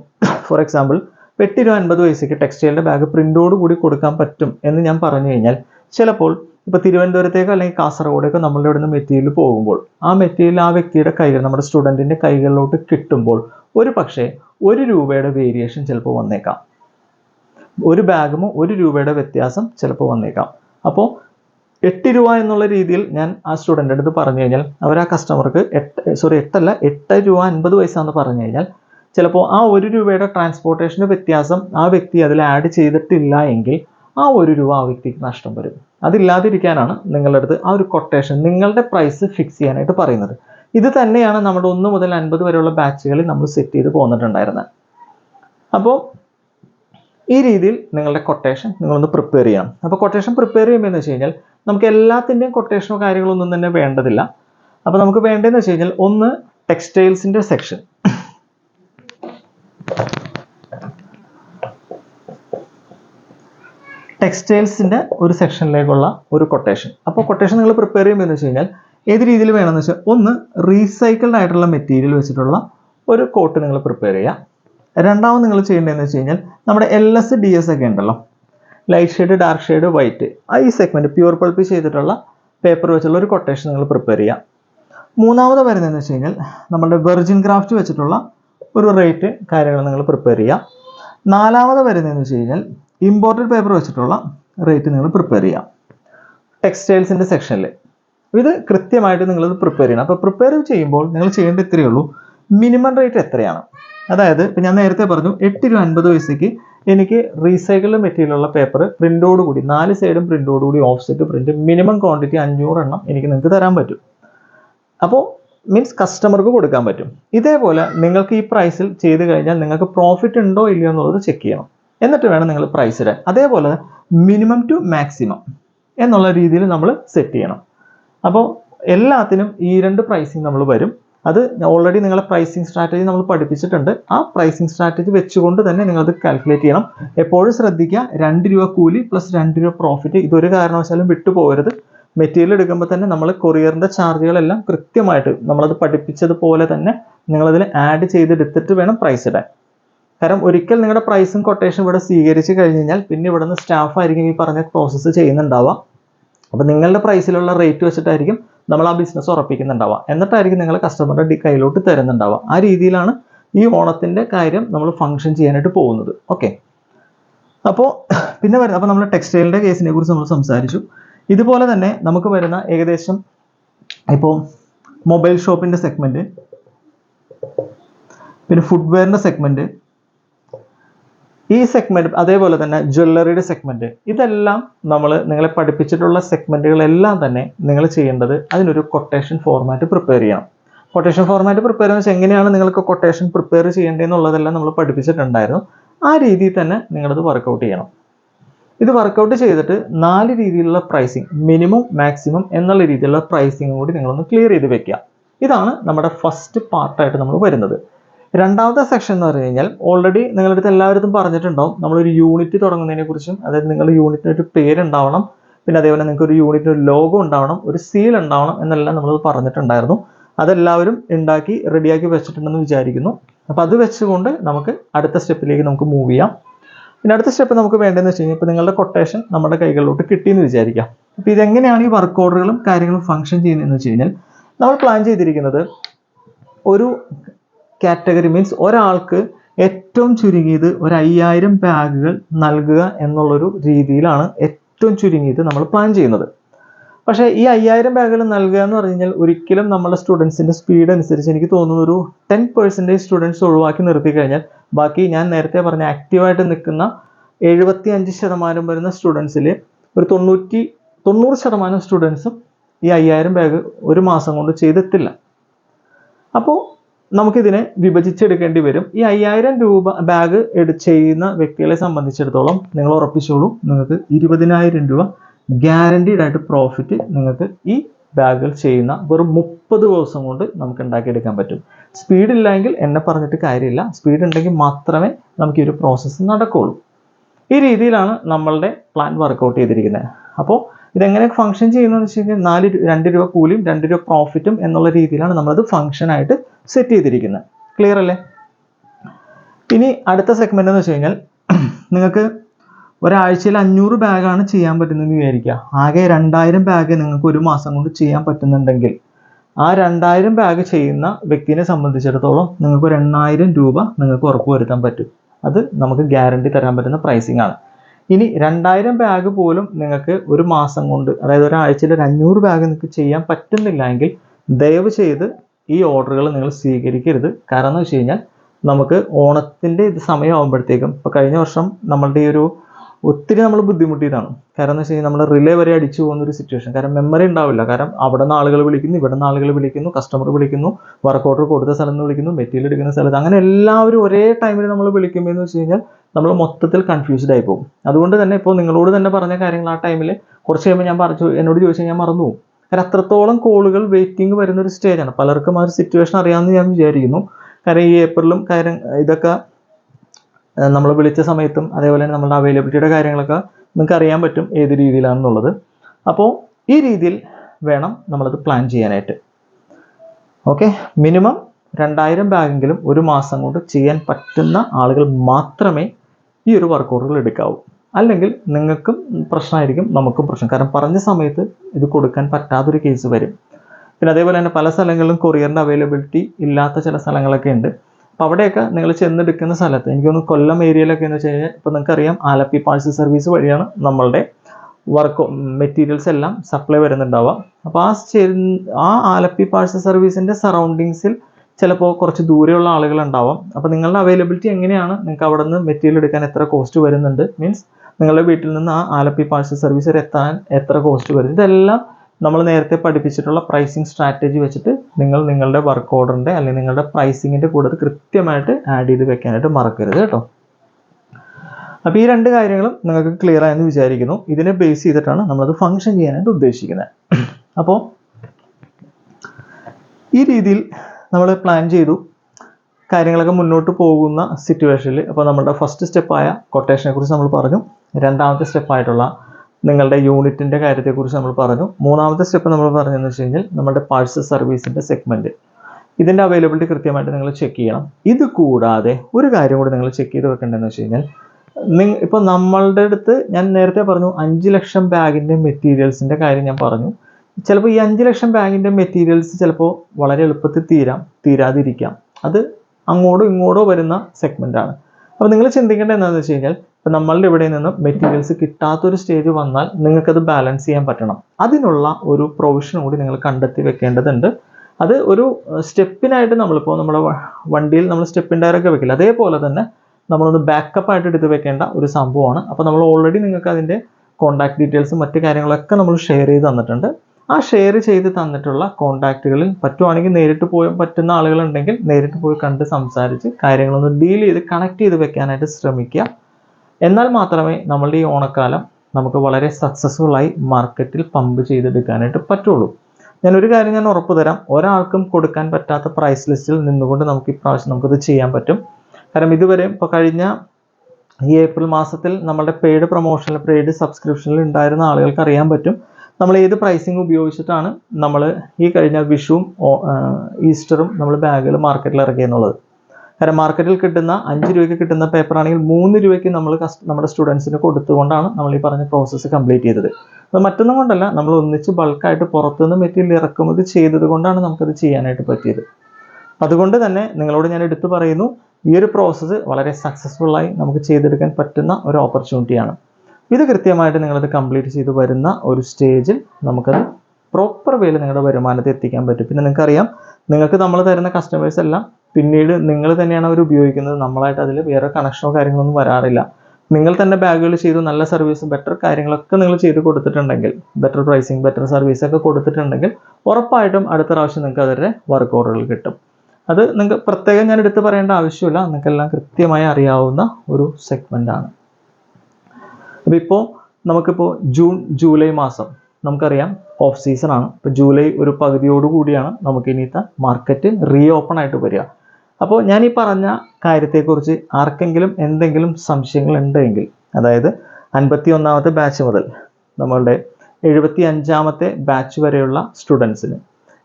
ഫോർ എക്സാമ്പിൾ എട്ട് രൂപ അൻപത് പൈസയ്ക്ക് ടെക്സ്റ്റൈലിന്റെ ബാഗ് പ്രിന്റോട് കൂടി കൊടുക്കാൻ പറ്റും എന്ന് ഞാൻ പറഞ്ഞു കഴിഞ്ഞാൽ ചിലപ്പോൾ ഇപ്പോൾ തിരുവനന്തപുരത്തേക്ക് അല്ലെങ്കിൽ കാസർഗോഡേക്ക് നമ്മളുടെ ഇവിടെ മെറ്റീരിയൽ പോകുമ്പോൾ ആ മെറ്റീരിയൽ ആ വ്യക്തിയുടെ കൈകൾ നമ്മുടെ സ്റ്റുഡന്റിന്റെ കൈകളിലോട്ട് കിട്ടുമ്പോൾ ഒരു പക്ഷേ ഒരു രൂപയുടെ വേരിയേഷൻ ചിലപ്പോൾ വന്നേക്കാം. ഒരു ബാഗുമോ ഒരു രൂപയുടെ വ്യത്യാസം ചിലപ്പോൾ വന്നേക്കാം. അപ്പോൾ എട്ട് രൂപ എന്നുള്ള രീതിയിൽ ഞാൻ ആ സ്റ്റുഡന്റെ അടുത്ത് പറഞ്ഞു കഴിഞ്ഞാൽ അവർ ആ കസ്റ്റമർക്ക് എട്ട് സോറി എട്ടല്ല എട്ട് രൂപ അൻപത് പൈസ പറഞ്ഞു കഴിഞ്ഞാൽ ചിലപ്പോൾ ആ ഒരു രൂപയുടെ ട്രാൻസ്പോർട്ടേഷന്റെ വ്യത്യാസം ആ വ്യക്തി അതിൽ ആഡ് ചെയ്തിട്ടില്ല എങ്കിൽ ആ ഒരു രൂപ ആ വ്യക്തിക്ക് നഷ്ടം വരും. അതില്ലാതിരിക്കാനാണ് നിങ്ങളുടെ അടുത്ത് ആ ഒരു കൊട്ടേഷൻ നിങ്ങളുടെ പ്രൈസ് ഫിക്സ് ചെയ്യാനായിട്ട് പറയുന്നത്. ഇത് തന്നെയാണ് നമ്മുടെ ഒന്ന് മുതൽ അൻപത് വരെയുള്ള ബാച്ചുകളിൽ നമ്മൾ സെറ്റ് ചെയ്ത് പോന്നിട്ടുണ്ടായിരുന്നത്. അപ്പോൾ ഈ രീതിയിൽ നിങ്ങളുടെ കൊട്ടേഷൻ നിങ്ങളൊന്ന് പ്രിപ്പയർ ചെയ്യണം. അപ്പോൾ കൊട്ടേഷൻ പ്രിപ്പയർ ചെയ്യുമ്പോൾ എന്ന് വെച്ച് കഴിഞ്ഞാൽ നമുക്ക് എല്ലാത്തിന്റെയും കൊട്ടേഷനോ കാര്യങ്ങളൊന്നും തന്നെ വേണ്ടതില്ല. അപ്പോൾ നമുക്ക് വേണ്ടതെന്ന് വെച്ച് കഴിഞ്ഞാൽ ഒന്ന് ടെക്സ്റ്റൈൽസിന്റെ സെക്ഷൻ ടെക്സ്റ്റൈൽസിന്റെ ഒരു സെക്ഷനിലേക്കുള്ള ഒരു കൊട്ടേഷൻ അപ്പോൾ കൊട്ടേഷൻ നിങ്ങൾ പ്രിപ്പയർ ചെയ്യുമ്പോൾ എന്ന് വെച്ച് കഴിഞ്ഞാൽ ഏത് രീതിയിൽ വേണമെന്ന് വെച്ചാൽ ഒന്ന് റീസൈക്കിൾഡ് ആയിട്ടുള്ള മെറ്റീരിയൽ വെച്ചിട്ടുള്ള ഒരു കോട്ട് നിങ്ങൾ പ്രിപ്പയർ ചെയ്യുക. രണ്ടാമത് നിങ്ങൾ ചെയ്യേണ്ടതെന്ന് വെച്ച് കഴിഞ്ഞാൽ നമ്മുടെ എൽ എസ് ഡി എസ് ഒക്കെ ഉണ്ടല്ലോ. Light shade dark shade white ആ ഈ സെഗ്മെന്റ് പ്യൂർ പൾപ്പ് ചെയ്തിട്ടുള്ള പേപ്പർ വെച്ചുള്ള ഒരു കൊട്ടേഷൻ നിങ്ങൾ പ്രിപ്പയർ ചെയ്യുക. മൂന്നാമത് വരുന്നതെന്ന് വെച്ച് കഴിഞ്ഞാൽ നമ്മുടെ വെർജിൻ ക്രാഫ്റ്റ് വെച്ചിട്ടുള്ള ഒരു റേറ്റ് കാര്യങ്ങൾ നിങ്ങൾ പ്രിപ്പയർ ചെയ്യുക. നാലാമത് വരുന്നതെന്ന് വെച്ച് കഴിഞ്ഞാൽ ഇമ്പോർട്ടഡ് പേപ്പർ വെച്ചിട്ടുള്ള റേറ്റ് നിങ്ങൾ പ്രിപ്പയർ ചെയ്യാം. ടെക്സ്റ്റൈൽസിന്റെ സെക്ഷനിൽ ഇത് കൃത്യമായിട്ട് നിങ്ങളിത് പ്രിപ്പയർ ചെയ്യണം. അപ്പോൾ പ്രിപ്പയർ ചെയ്യുമ്പോൾ നിങ്ങൾ ചെയ്യേണ്ട ഇത്രയേ ഉള്ളൂ. മിനിമം റേറ്റ് എത്രയാണ്? അതായത് ഇപ്പം ഞാൻ നേരത്തെ പറഞ്ഞു എട്ട് രൂപ അൻപത് പൈസയ്ക്ക് എനിക്ക് റീസൈക്കിൾഡ് മെറ്റീരിയലുള്ള പേപ്പർ പ്രിന്റോട് കൂടി നാല് സൈഡും പ്രിന്റോട് കൂടി ഓഫ്സെറ്റ് പ്രിന്റ് മിനിമം ക്വാണ്ടിറ്റി അഞ്ഞൂറ് എണ്ണം എനിക്ക് നിങ്ങൾക്ക് തരാൻ പറ്റും. അപ്പോൾ മീൻസ് കസ്റ്റമർക്ക് കൊടുക്കാൻ പറ്റും. ഇതേപോലെ നിങ്ങൾക്ക് ഈ പ്രൈസിൽ ചെയ്ത് കഴിഞ്ഞാൽ നിങ്ങൾക്ക് പ്രോഫിറ്റ് ഉണ്ടോ ഇല്ലയോ എന്നുള്ളത് ചെക്ക് ചെയ്യണം. എന്നിട്ട് വേണം നിങ്ങൾ പ്രൈസ് ഇടാൻ. അതേപോലെ മിനിമം ടു മാക്സിമം എന്നുള്ള രീതിയിൽ നമ്മൾ സെറ്റ് ചെയ്യണം. അപ്പോൾ എല്ലാത്തിനും ഈ രണ്ട് പ്രൈസിങ് നമ്മൾ വരും. അത് ഓൾറെഡി നിങ്ങളെ പ്രൈസിങ് സ്ട്രാറ്റജി നമ്മൾ പഠിപ്പിച്ചിട്ടുണ്ട്. ആ പ്രൈസിങ് സ്ട്രാറ്റജി വെച്ചുകൊണ്ട് തന്നെ നിങ്ങളത് കാൽക്കുലേറ്റ് ചെയ്യണം. എപ്പോഴും ശ്രദ്ധിക്കുക രണ്ട് രൂപ കൂലി പ്ലസ് രണ്ട് രൂപ പ്രോഫിറ്റ് ഇതൊരു കാരണവശാലും വിട്ടു പോകരുത് മെറ്റീരിയൽ എടുക്കുമ്പോൾ തന്നെ നമ്മൾ കൊറിയറിന്റെ ചാർജുകളെല്ലാം കൃത്യമായിട്ട് നമ്മളത് പഠിപ്പിച്ചതുപോലെ തന്നെ നിങ്ങളതിൽ ആഡ് ചെയ്തെടുത്തിട്ട് വേണം പ്രൈസ് ഇടാൻ. കാരണം ഒരിക്കൽ നിങ്ങളുടെ പ്രൈസും കൊട്ടേഷൻ ഇവിടെ സ്വീകരിച്ച് കഴിഞ്ഞ് കഴിഞ്ഞാൽ പിന്നെ ഇവിടുന്ന് സ്റ്റാഫായിരിക്കും ഈ പറഞ്ഞ പ്രോസസ്സ് ചെയ്യുന്നുണ്ടാവുക. അപ്പോൾ നിങ്ങളുടെ പ്രൈസിലുള്ള റേറ്റ് വെച്ചിട്ടായിരിക്കും നമ്മൾ ആ ബിസിനസ് ഉറപ്പിക്കുന്നുണ്ടാവുക. എന്നിട്ടായിരിക്കും നിങ്ങൾ കസ്റ്റമറുടെ കയ്യിലോട്ട് തരുന്നുണ്ടാവുക. ആ രീതിയിലാണ് ഈ ഓണത്തിന്റെ കാര്യം നമ്മൾ ഫംഗ്ഷൻ ചെയ്യാനായിട്ട് പോകുന്നത്. ഓക്കെ അപ്പോൾ പിന്നെ വരുന്നത് അപ്പോൾ നമ്മൾ ടെക്സ്റ്റൈലിന്റെ കേസിനെ കുറിച്ച് നമ്മൾ സംസാരിച്ചു. ഇതുപോലെ തന്നെ നമുക്ക് വരുന്ന ഏകദേശം ഇപ്പോൾ മൊബൈൽ ഷോപ്പിന്റെ സെഗ്മെന്റ് പിന്നെ ഫുഡ്വെയറിന്റെ സെഗ്മെന്റ് ഈ സെഗ്മെന്റ് അതേപോലെ തന്നെ ജ്വല്ലറിയുടെ സെഗ്മെന്റ് ഇതെല്ലാം നമ്മൾ നിങ്ങളെ പഠിപ്പിച്ചിട്ടുള്ള സെഗ്മെന്റുകളെല്ലാം തന്നെ നിങ്ങൾ ചെയ്യേണ്ടത് അതിനൊരു കൊട്ടേഷൻ ഫോർമാറ്റ് പ്രിപ്പയർ ചെയ്യണം. കൊട്ടേഷൻ ഫോർമാറ്റ് പ്രിപ്പയർ ചെയ്യുന്ന വെച്ചാൽ എങ്ങനെയാണ് നിങ്ങൾക്ക് കൊട്ടേഷൻ പ്രിപ്പയർ ചെയ്യേണ്ടതെന്നുള്ളതെല്ലാം നമ്മൾ പഠിപ്പിച്ചിട്ടുണ്ടായിരുന്നു. ആ രീതിയിൽ തന്നെ നിങ്ങളത് വർക്കൗട്ട് ചെയ്യണം. ഇത് വർക്കൗട്ട് ചെയ്തിട്ട് നാല് രീതിയിലുള്ള പ്രൈസിങ് മിനിമം മാക്സിമം എന്നുള്ള രീതിയിലുള്ള പ്രൈസിങ് കൂടി നിങ്ങളൊന്ന് ക്ലിയർ ചെയ്ത് വെക്കുക. ഇതാണ് നമ്മുടെ ഫസ്റ്റ് പാർട്ടായിട്ട് നമ്മൾ വരുന്നത്. രണ്ടാമത്തെ സെക്ഷൻ എന്ന് പറഞ്ഞു കഴിഞ്ഞാൽ ഓൾറെഡി നിങ്ങളുടെ അടുത്ത് എല്ലാവരും പറഞ്ഞിട്ടുണ്ടാവും. നമ്മളൊരു യൂണിറ്റ് തുടങ്ങുന്നതിനെ കുറിച്ചും അതായത് നിങ്ങളുടെ യൂണിറ്റിന് ഒരു പേരുണ്ടാവണം പിന്നെ അതേപോലെ നിങ്ങൾക്ക് ഒരു യൂണിറ്റിന് ഒരു ലോഗോ ഉണ്ടാവണം ഒരു സീൽ ഉണ്ടാവണം എന്നെല്ലാം നമ്മൾ പറഞ്ഞിട്ടുണ്ടായിരുന്നു. അതെല്ലാവരും ഉണ്ടാക്കി റെഡിയാക്കി വെച്ചിട്ടുണ്ടെന്ന് വിചാരിക്കുന്നു. അപ്പോൾ അത് വെച്ചുകൊണ്ട് നമുക്ക് അടുത്ത സ്റ്റെപ്പിലേക്ക് നമുക്ക് മൂവ് ചെയ്യാം. പിന്നെ അടുത്ത സ്റ്റെപ്പ് നമുക്ക് വേണ്ടതെന്ന് വെച്ച് കഴിഞ്ഞാൽ ഇപ്പോൾ നിങ്ങളുടെ കൊട്ടേഷൻ നമ്മുടെ കൈകളിലോട്ട് കിട്ടിയെന്ന് വിചാരിക്കാം. അപ്പോൾ ഇതെങ്ങനെയാണ് ഈ വർക്ക് ഓർഡറുകളും കാര്യങ്ങളും ഫംഗ്ഷൻ ചെയ്യുന്നതെന്ന് വെച്ച് കഴിഞ്ഞാൽ നമ്മൾ പ്ലാൻ ചെയ്തിരിക്കുന്നത് ഒരു കാറ്റഗറി മീൻസ് ഒരാൾക്ക് ഏറ്റവും ചുരുങ്ങിയത് ഒരു അയ്യായിരം ബാഗുകൾ നൽകുക എന്നുള്ളൊരു രീതിയിലാണ് ഏറ്റവും ചുരുങ്ങിയത് നമ്മൾ പ്ലാൻ ചെയ്യുന്നത്. പക്ഷേ ഈ അയ്യായിരം ബാഗുകൾ നൽകുക എന്ന് പറഞ്ഞു കഴിഞ്ഞാൽ ഒരിക്കലും നമ്മുടെ സ്റ്റുഡൻസിന്റെ സ്പീഡ് അനുസരിച്ച് എനിക്ക് തോന്നുന്നു ഒരു ടെൻ പെർസെന്റേജ് സ്റ്റുഡൻസ് ഒഴിവാക്കി നിർത്തി കഴിഞ്ഞാൽ ബാക്കി ഞാൻ നേരത്തെ പറഞ്ഞ ആക്റ്റീവായിട്ട് നിൽക്കുന്ന എഴുപത്തി അഞ്ച് ശതമാനം വരുന്ന സ്റ്റുഡൻസിൽ ഒരു തൊണ്ണൂറ്റി തൊണ്ണൂറ് ശതമാനം സ്റ്റുഡൻസും ഈ അയ്യായിരം ബാഗ് ഒരു മാസം കൊണ്ട് ചെയ്തെത്തില്ല. അപ്പോൾ നമുക്കിതിനെ വിഭജിച്ചെടുക്കേണ്ടി വരും. ഈ അയ്യായിരം രൂപ ബാഗ് എടു ചെയ്യുന്ന വ്യക്തികളെ സംബന്ധിച്ചിടത്തോളം നിങ്ങൾ ഉറപ്പിച്ചോളൂ നിങ്ങൾക്ക് ഇരുപതിനായിരം രൂപ ഗ്യാരണ്ടീഡ് ആയിട്ട് പ്രോഫിറ്റ് നിങ്ങൾക്ക് ഈ ബാഗിൽ ചെയ്യുന്ന വെറും മുപ്പത് ദിവസം കൊണ്ട് നമുക്ക് ഉണ്ടാക്കിയെടുക്കാൻ പറ്റും. സ്പീഡ് ഇല്ലെങ്കിൽ എന്നെ പറഞ്ഞിട്ട് കാര്യമില്ല. സ്പീഡ് ഉണ്ടെങ്കിൽ മാത്രമേ നമുക്ക് ഈ ഒരു പ്രോസസ്സ് നടക്കുകയുള്ളൂ ഈ രീതിയിലാണ് നമ്മളുടെ പ്ലാൻ വർക്കൗട്ട് ചെയ്തിരിക്കുന്നത്. അപ്പോൾ ഇതെങ്ങനെ ഫംഗ്ഷൻ ചെയ്യുന്നതെന്ന് വെച്ച് കഴിഞ്ഞാൽ നാല് രണ്ട് രൂപ കൂലിയും രണ്ട് രൂപ പ്രോഫിറ്റും എന്നുള്ള രീതിയിലാണ് നമ്മളത് ഫംഗ്ഷൻ ആയിട്ട് സെറ്റ് ചെയ്തിരിക്കുന്നത്. ക്ലിയർ അല്ലേ? ഇനി അടുത്ത സെഗ്മെന്റ് എന്ന് വെച്ച് കഴിഞ്ഞാൽ [CLEARS THROAT] നിങ്ങൾക്ക് ഒരാഴ്ചയിൽ അഞ്ഞൂറ് ബാഗാണ് ചെയ്യാൻ പറ്റുന്നത് വിചാരിക്കുക. ആകെ രണ്ടായിരം ബാഗ് നിങ്ങൾക്ക് ഒരു മാസം കൊണ്ട് ചെയ്യാൻ പറ്റുന്നുണ്ടെങ്കിൽ ആ രണ്ടായിരം ബാഗ് ചെയ്യുന്ന വ്യക്തിനെ സംബന്ധിച്ചിടത്തോളം നിങ്ങൾക്ക് ഒരു എണ്ണായിരം രൂപ നിങ്ങൾക്ക് ഉറപ്പുവരുത്താൻ പറ്റും. അത് നമുക്ക് ഗ്യാരണ്ടി തരാൻ പറ്റുന്ന പ്രൈസിംഗ് ആണ്. ഇനി രണ്ടായിരം ബാഗ് പോലും നിങ്ങൾക്ക് ഒരു മാസം കൊണ്ട് അതായത് ഒരാഴ്ചയിൽ ഒരു അഞ്ഞൂറ് ബാഗ് നിങ്ങൾക്ക് ചെയ്യാൻ പറ്റുന്നില്ല എങ്കിൽ ദയവ് ചെയ്ത് ഈ ഓർഡറുകൾ നിങ്ങൾ സ്വീകരിക്കരുത്. കാരണം എന്ന് വെച്ച് കഴിഞ്ഞാൽ നമുക്ക് ഓണത്തിന്റെ ഇത് സമയമാകുമ്പോഴത്തേക്കും ഇപ്പോൾ കഴിഞ്ഞ വർഷം നമ്മളുടെ ഈ ഒരു ഒത്തിരി നമ്മൾ ബുദ്ധിമുട്ടിയതാണ്. കാരണം എന്ന് വെച്ച് കഴിഞ്ഞാൽ നമ്മൾ റിലേ വരെ അടിച്ചു പോകുന്ന ഒരു സിറ്റുവേഷൻ കാരണം മെമ്മറി ഉണ്ടാവില്ല. കാരണം അവിടെ നിന്ന് ആളുകൾ വിളിക്കുന്നു ഇവിടെ നിന്ന് ആളുകൾ വിളിക്കുന്നു കസ്റ്റമർ വിളിക്കുന്നു വർക്ക് ഓർഡർ കൊടുത്ത സ്ഥലത്ത് നിന്ന് വിളിക്കുന്നു മെറ്റീരിയൽ എടുക്കുന്ന സ്ഥലത്ത് അങ്ങനെ എല്ലാവരും ഒരേ ടൈമിൽ നമ്മൾ വിളിക്കുമ്പോൾ എന്ന് വെച്ച് കഴിഞ്ഞാൽ നമ്മൾ മൊത്തത്തിൽ കൺഫ്യൂസ്ഡ് ആയി പോകും. അതുകൊണ്ട് തന്നെ ഇപ്പോൾ നിങ്ങളോട് തന്നെ പറഞ്ഞ കാര്യങ്ങൾ ആ ടൈമിൽ കുറച്ച് കഴിയുമ്പോൾ ഞാൻ പറഞ്ഞു എന്നോട് ചോദിച്ചാൽ ഞാൻ മറന്നു പോകും. കാരണം അത്രത്തോളം കോളുകൾ വെയിറ്റിംഗ് വരുന്ന ഒരു സ്റ്റേജാണ് പലർക്കും ആ ഒരു സിറ്റുവേഷൻ അറിയാമെന്ന് ഞാൻ വിചാരിക്കുന്നു. കാരണം ഈ ഏപ്രിലും കാര്യം ഇതൊക്കെ നമ്മൾ വിളിച്ച സമയത്തും അതേപോലെ തന്നെ നമ്മുടെ അവൈലബിലിറ്റിയുടെ കാര്യങ്ങളൊക്കെ നിങ്ങൾക്ക് അറിയാൻ പറ്റും ഏത് രീതിയിലാണെന്നുള്ളത്. അപ്പോൾ ഈ രീതിയിൽ വേണം നമ്മളത് പ്ലാൻ ചെയ്യാനായിട്ട്. ഓക്കെ മിനിമം രണ്ടായിരം ബാഗെങ്കിലും ഒരു മാസം കൊണ്ട് ചെയ്യാൻ പറ്റുന്ന ആളുകൾ മാത്രമേ ഈ ഒരു വർക്ക് ഓർഡറുകൾ എടുക്കാവൂ. അല്ലെങ്കിൽ നിങ്ങൾക്കും പ്രശ്നമായിരിക്കും നമുക്കും പ്രശ്നം. കാരണം പറഞ്ഞ സമയത്ത് ഇത് കൊടുക്കാൻ പറ്റാത്തൊരു കേസ് വരും. പിന്നെ അതേപോലെ തന്നെ പല സ്ഥലങ്ങളിലും കൊറിയറിന്റെ അവൈലബിലിറ്റി ഇല്ലാത്ത ചില സ്ഥലങ്ങളൊക്കെ ഉണ്ട്. അപ്പോൾ അവിടെയൊക്കെ നിങ്ങൾ ചെന്നെടുക്കുന്ന സ്ഥലത്ത് എനിക്കൊന്ന് കൊല്ലം ഏരിയയിലൊക്കെ എന്ന് വെച്ച് കഴിഞ്ഞാൽ ഇപ്പോൾ നിങ്ങൾക്കറിയാം ആലപ്പി പാഴ്സൽ സർവീസ് വഴിയാണ് നമ്മളുടെ വർക്ക് മെറ്റീരിയൽസ് എല്ലാം സപ്ലൈ വരുന്നുണ്ടാവുക. അപ്പോൾ ആ ആ ആലപ്പി പാഴ്സൽ സർവീസിന്റെ സറൗണ്ടിങ്സിൽ ചിലപ്പോൾ കുറച്ച് ദൂരെയുള്ള ആളുകൾ ഉണ്ടാവാം അപ്പോൾ നിങ്ങളുടെ അവൈലബിലിറ്റി എങ്ങനെയാണ്? നിങ്ങൾക്ക് അവിടെ നിന്ന് മെറ്റീരിയൽ എടുക്കാൻ എത്ര കോസ്റ്റ് വരുന്നുണ്ട്? മീൻസ് നിങ്ങളുടെ വീട്ടിൽ നിന്ന് ആ ആലപ്പി പാഴ്സൽ സർവീസ് വരെ എത്താൻ എത്ര കോസ്റ്റ് വരും? ഇതെല്ലാം നമ്മൾ നേരത്തെ പഠിപ്പിച്ചിട്ടുള്ള പ്രൈസിങ് സ്ട്രാറ്റജി വെച്ചിട്ട് നിങ്ങൾ നിങ്ങളുടെ വർക്ക് ഓർഡറിന്റെ അല്ലെങ്കിൽ നിങ്ങളുടെ പ്രൈസിങ്ങിന്റെ കൂടെ കൃത്യമായിട്ട് ആഡ് ചെയ്ത് വെക്കാനായിട്ട് മറക്കരുത് കേട്ടോ. അപ്പോൾ ഈ രണ്ട് കാര്യങ്ങളും നിങ്ങൾക്ക് ക്ലിയർ ആയെന്ന് വിചാരിക്കുന്നു. ഇതിനെ ബേസ് ചെയ്തിട്ടാണ് നമ്മളത് ഫങ്ഷൻ ചെയ്യാനായിട്ട് ഉദ്ദേശിക്കുന്നത്. അപ്പോൾ ഈ രീതിയിൽ നമ്മൾ പ്ലാൻ ചെയ്തു കാര്യങ്ങളൊക്കെ മുന്നോട്ട് പോകുന്ന സിറ്റുവേഷനിൽ അപ്പോൾ നമ്മുടെ ഫസ്റ്റ് സ്റ്റെപ്പായ കൊട്ടേഷനെ കുറിച്ച് നമ്മൾ പറഞ്ഞു. രണ്ടാമത്തെ സ്റ്റെപ്പായിട്ടുള്ള നിങ്ങളുടെ യൂണിറ്റിന്റെ കാര്യത്തെക്കുറിച്ച് നമ്മൾ പറഞ്ഞു. മൂന്നാമത്തെ സ്റ്റെപ്പ് നമ്മൾ പറഞ്ഞതെന്ന് വെച്ച് കഴിഞ്ഞാൽ നമ്മുടെ പാഴ്സൽ സർവീസിന്റെ സെഗ്മെന്റ് ഇതിന്റെ അവൈലബിലിറ്റി കൃത്യമായിട്ട് നിങ്ങൾ ചെക്ക് ചെയ്യണം. ഇത് കൂടാതെ ഒരു കാര്യം കൂടി നിങ്ങൾ ചെക്ക് ചെയ്ത് വെക്കേണ്ടതെന്ന് വെച്ച് കഴിഞ്ഞാൽ നിങ്ങ ഇപ്പോൾ നമ്മളുടെ അടുത്ത് ഞാൻ നേരത്തെ പറഞ്ഞു അഞ്ച് ലക്ഷം ബാഗിന്റെ മെറ്റീരിയൽസിന്റെ കാര്യം ഞാൻ പറഞ്ഞു. ചിലപ്പോൾ ഈ അഞ്ച് ലക്ഷം ബാഗിന്റെ മെറ്റീരിയൽസ് ചിലപ്പോൾ വളരെ എളുപ്പത്തിൽ തീരാം തീരാതിരിക്കാം. അത് അങ്ങോട്ടോ ഇങ്ങോട്ടോ വരുന്ന സെഗ്മെന്റ് ആണ്. അപ്പോൾ നിങ്ങൾ ചിന്തിക്കേണ്ടത് എന്താണെന്ന് വെച്ച് കഴിഞ്ഞാൽ ഇപ്പം നമ്മളുടെ ഇവിടെ നിന്നും മെറ്റീരിയൽസ് കിട്ടാത്തൊരു സ്റ്റേജ് വന്നാൽ നിങ്ങൾക്കത് ബാലൻസ് ചെയ്യാൻ പറ്റണം. അതിനുള്ള ഒരു പ്രൊവിഷൻ കൂടി നിങ്ങൾ കണ്ടെത്തി വെക്കേണ്ടതുണ്ട്. അത് ഒരു സ്റ്റെപ്പിനായിട്ട് നമ്മളിപ്പോൾ നമ്മുടെ വണ്ടിയിൽ നമ്മൾ സ്റ്റെപ്പിൻ ടയറൊക്കെ വെക്കില്ല. അതേപോലെ തന്നെ നമ്മളൊന്ന് ബാക്കപ്പ് ആയിട്ട് എടുത്ത് വെക്കേണ്ട ഒരു സംഭവമാണ്. അപ്പോൾ നമ്മൾ ഓൾറെഡി നിങ്ങൾക്ക് അതിന്റെ കോൺടാക്ട് ഡീറ്റെയിൽസും മറ്റു കാര്യങ്ങളൊക്കെ നമ്മൾ ഷെയർ ചെയ്ത് തന്നിട്ടുണ്ട്. ആ ഷെയർ ചെയ്ത് തന്നിട്ടുള്ള കോണ്ടാക്റ്റുകളിൽ പറ്റുവാണെങ്കിൽ നേരിട്ട് പോയി പറ്റുന്ന ആളുകളുണ്ടെങ്കിൽ നേരിട്ട് പോയി കണ്ട് സംസാരിച്ച് കാര്യങ്ങളൊന്ന് ഡീൽ ചെയ്ത് കണക്ട് ചെയ്ത് വെക്കാനായിട്ട് ശ്രമിക്കുക. എന്നാൽ മാത്രമേ നമ്മളുടെ ഈ ഓണക്കാലം നമുക്ക് വളരെ സക്സസ്ഫുൾ ആയി മാർക്കറ്റിൽ പമ്പ് ചെയ്തെടുക്കാനായിട്ട് പറ്റുള്ളൂ. ഞാൻ ഒരു കാര്യം ഞാൻ ഉറപ്പ് തരാം. ഒരാൾക്കും കൊടുക്കാൻ പറ്റാത്ത പ്രൈസ് ലിസ്റ്റിൽ നിന്നുകൊണ്ട് നമുക്ക് ഇപ്രാവശ്യം നമുക്കത് ചെയ്യാൻ പറ്റും. കാരണം ഇതുവരെ ഇപ്പോൾ കഴിഞ്ഞ ഈ ഏപ്രിൽ മാസത്തിൽ നമ്മുടെ പെയ്ഡ് പ്രൊമോഷനിൽ പെയ്ഡ് സബ്സ്ക്രിപ്ഷനിൽ ഉണ്ടായിരുന്ന ആളുകൾക്ക് അറിയാൻ പറ്റും. നമ്മൾ ഏത് പ്രൈസിങ് ഉപയോഗിച്ചിട്ടാണ് നമ്മൾ ഈ കഴിഞ്ഞ വിഷുവും ഈസ്റ്ററും നമ്മൾ ബാഗിൽ മാർക്കറ്റിൽ ഇറക്കിയെന്നുള്ളത് കാരണം മാർക്കറ്റിൽ കിട്ടുന്ന അഞ്ച് രൂപയ്ക്ക് കിട്ടുന്ന പേപ്പർ ആണെങ്കിൽ മൂന്ന് രൂപയ്ക്ക് നമ്മൾ നമ്മുടെ സ്റ്റുഡൻസിന് കൊടുത്തുകൊണ്ടാണ് നമ്മൾ ഈ പറഞ്ഞ പ്രോസസ്സ് കംപ്ലീറ്റ് ചെയ്തത്. അത് മറ്റൊന്നും കൊണ്ടല്ല നമ്മൾ ഒന്നിച്ച് ബൾക്കായിട്ട് പുറത്തുനിന്ന് മെറ്റീരിയൽ ഇറക്കുമതി ചെയ്തത് കൊണ്ടാണ് നമുക്കത് ചെയ്യാനായിട്ട് പറ്റിയത്. അതുകൊണ്ട് തന്നെ നിങ്ങളോട് ഞാൻ എടുത്തു പറയുന്നു ഈ ഒരു പ്രോസസ്സ് വളരെ സക്സസ്ഫുള്ളായി നമുക്ക് ചെയ്തെടുക്കാൻ പറ്റുന്ന ഒരു ഓപ്പർച്യൂണിറ്റിയാണ് ഇത് കൃത്യമായിട്ട് നിങ്ങളത് കംപ്ലീറ്റ് ചെയ്ത് വരുന്ന ഒരു സ്റ്റേജിൽ നമുക്കത് പ്രോപ്പർ വേയിൽ നിങ്ങളുടെ വരുമാനത്തെ എത്തിക്കാൻ പറ്റും. പിന്നെ നിങ്ങൾക്കറിയാം നിങ്ങൾക്ക് നമ്മൾ തരുന്ന കസ്റ്റമേഴ്സ് എല്ലാം പിന്നീട് നിങ്ങൾ തന്നെയാണ് അവർ ഉപയോഗിക്കുന്നത്. നമ്മളായിട്ട് അതിൽ വേറെ കണക്ഷനോ കാര്യങ്ങളൊന്നും വരാറില്ല. നിങ്ങൾ തന്നെ ബാഗുകൾ ചെയ്തു നല്ല സർവീസ് ബെറ്റർ കാര്യങ്ങളൊക്കെ നിങ്ങൾ ചെയ്ത് കൊടുത്തിട്ടുണ്ടെങ്കിൽ ബെറ്റർ പ്രൈസിങ് ബെറ്റർ സർവീസ് ഒക്കെ കൊടുത്തിട്ടുണ്ടെങ്കിൽ ഉറപ്പായിട്ടും അടുത്ത പ്രാവശ്യം നിങ്ങൾക്ക് അതിന്റെ വർക്ക് ഓർഡറുകൾ കിട്ടും. അത് നിങ്ങൾക്ക് പ്രത്യേകം ഞാൻ എടുത്ത് പറയേണ്ട ആവശ്യമില്ല. നിങ്ങൾക്കെല്ലാം കൃത്യമായി അറിയാവുന്ന ഒരു സെഗ്മെന്റ് ആണ്. അപ്പോൾ ഇപ്പോൾ നമുക്കിപ്പോൾ ജൂൺ ജൂലൈ മാസം നമുക്കറിയാം ഓഫ് സീസൺ ആണ്. ഇപ്പോൾ ജൂലൈ ഒരു പകുതിയോടുകൂടിയാണ് നമുക്ക് ഇനിയത്തെ മാർക്കറ്റ് റീ ഓപ്പൺ ആയിട്ട് വരിക. അപ്പോൾ ഞാൻ ഈ പറഞ്ഞ കാര്യത്തെക്കുറിച്ച് ആർക്കെങ്കിലും എന്തെങ്കിലും സംശയങ്ങൾ ഉണ്ടെങ്കിൽ അതായത് അൻപത്തി ഒന്നാമത്തെ ബാച്ച് മുതൽ നമ്മളുടെ എഴുപത്തി അഞ്ചാമത്തെ ബാച്ച് വരെയുള്ള സ്റ്റുഡൻസിന്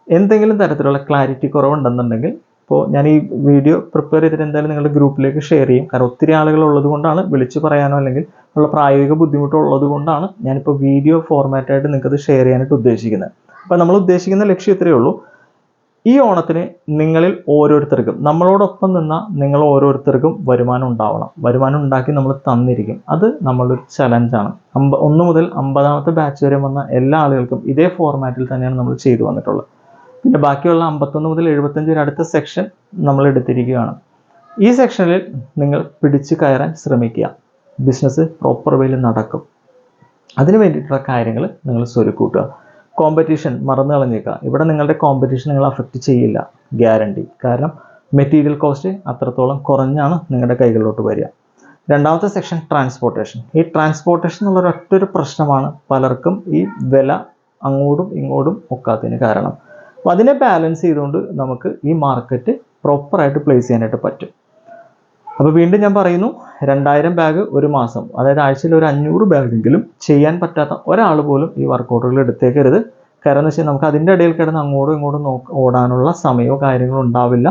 എന്തെങ്കിലും തരത്തിലുള്ള ക്ലാരിറ്റി കുറവുണ്ടെന്നുണ്ടെങ്കിൽ ഇപ്പോൾ ഞാൻ ഈ വീഡിയോ പ്രിപ്പയർ ചെയ്തിട്ട് എന്തായാലും നിങ്ങളുടെ ഗ്രൂപ്പിലേക്ക് ഷെയർ ചെയ്യും. കാരണം ഒത്തിരി ആളുകൾ ഉള്ളത് കൊണ്ടാണ് വിളിച്ചു പറയാനോ അല്ലെങ്കിൽ ഉള്ള പ്രായോഗിക ബുദ്ധിമുട്ടുള്ളത് കൊണ്ടാണ് ഞാനിപ്പോൾ വീഡിയോ ഫോർമാറ്റായിട്ട് നിങ്ങൾക്കത് ഷെയർ ചെയ്യാനായിട്ട് ഉദ്ദേശിക്കുന്നത്. അപ്പോൾ നമ്മൾ ഉദ്ദേശിക്കുന്ന ലക്ഷ്യം ഇത്രയേ ഉള്ളൂ. ഈ ഓണത്തിന് നിങ്ങളിൽ ഓരോരുത്തർക്കും നമ്മളോടൊപ്പം നിന്ന നിങ്ങൾ ഓരോരുത്തർക്കും വരുമാനം ഉണ്ടാവണം. വരുമാനം ഉണ്ടാക്കി നമ്മൾ തന്നിരിക്കും. അത് നമ്മളൊരു ചലഞ്ചാണ് അമ്പ ഒന്ന് മുതൽ അമ്പതാമത്തെ ബാച്ച് വരെ വന്ന എല്ലാ ആളുകൾക്കും ഇതേ ഫോർമാറ്റിൽ തന്നെയാണ് നമ്മൾ ചെയ്തു വന്നിട്ടുള്ളത്. പിന്നെ ബാക്കിയുള്ള അമ്പത്തൊന്ന് മുതൽ എഴുപത്തഞ്ച് വരെ അടുത്ത സെക്ഷൻ നമ്മൾ എടുത്തിരിക്കുകയാണ്. ഈ സെക്ഷനിൽ നിങ്ങൾ പിടിച്ചു കയറാൻ ശ്രമിക്കുക. ബിസിനസ് പ്രോപ്പർ വേയിൽ നടക്കും. അതിന് വേണ്ടിയിട്ടുള്ള കാര്യങ്ങൾ നിങ്ങൾ സ്വരുക്കൂട്ടുക. കോമ്പറ്റീഷൻ മറന്നു കളഞ്ഞേക്കുക. ഇവിടെ നിങ്ങളുടെ കോമ്പറ്റീഷൻ നിങ്ങൾ അഫക്റ്റ് ചെയ്യില്ല. ഗ്യാരണ്ടി കാരണം മെറ്റീരിയൽ കോസ്റ്റ് അത്രത്തോളം കുറഞ്ഞാണ് നിങ്ങളുടെ കൈകളിലോട്ട് വരിക. രണ്ടാമത്തെ സെക്ഷൻ ട്രാൻസ്പോർട്ടേഷൻ ഈ ട്രാൻസ്പോർട്ടേഷൻ എന്നുള്ള ഒരൊറ്റൊരു പ്രശ്നമാണ് പലർക്കും ഈ വില അങ്ങോട്ടും ഇങ്ങോട്ടും ഒക്കാത്തതിന് കാരണം. അപ്പോൾ അതിനെ ബാലൻസ് ചെയ്തുകൊണ്ട് നമുക്ക് ഈ മാർക്കറ്റ് പ്രോപ്പറായിട്ട് പ്ലേസ് ചെയ്യാനായിട്ട് പറ്റും. അപ്പോൾ വീണ്ടും ഞാൻ പറയുന്നു രണ്ടായിരം ബാഗ് ഒരു മാസം അതായത് ആഴ്ചയിൽ ഒരു അഞ്ഞൂറ് ബാഗെങ്കിലും ചെയ്യാൻ പറ്റാത്ത ഒരാൾ പോലും ഈ വർക്കൗട്ടുകൾ എടുത്തേക്കരുത്. കാരണം എന്ന് വെച്ചാൽ നമുക്ക് അതിന്റെ ഇടയിൽ കിടന്ന് അങ്ങോട്ടും ഇങ്ങോട്ടും നോക്ക ഓടാനുള്ള സമയമോ കാര്യങ്ങളോ ഉണ്ടാവില്ല.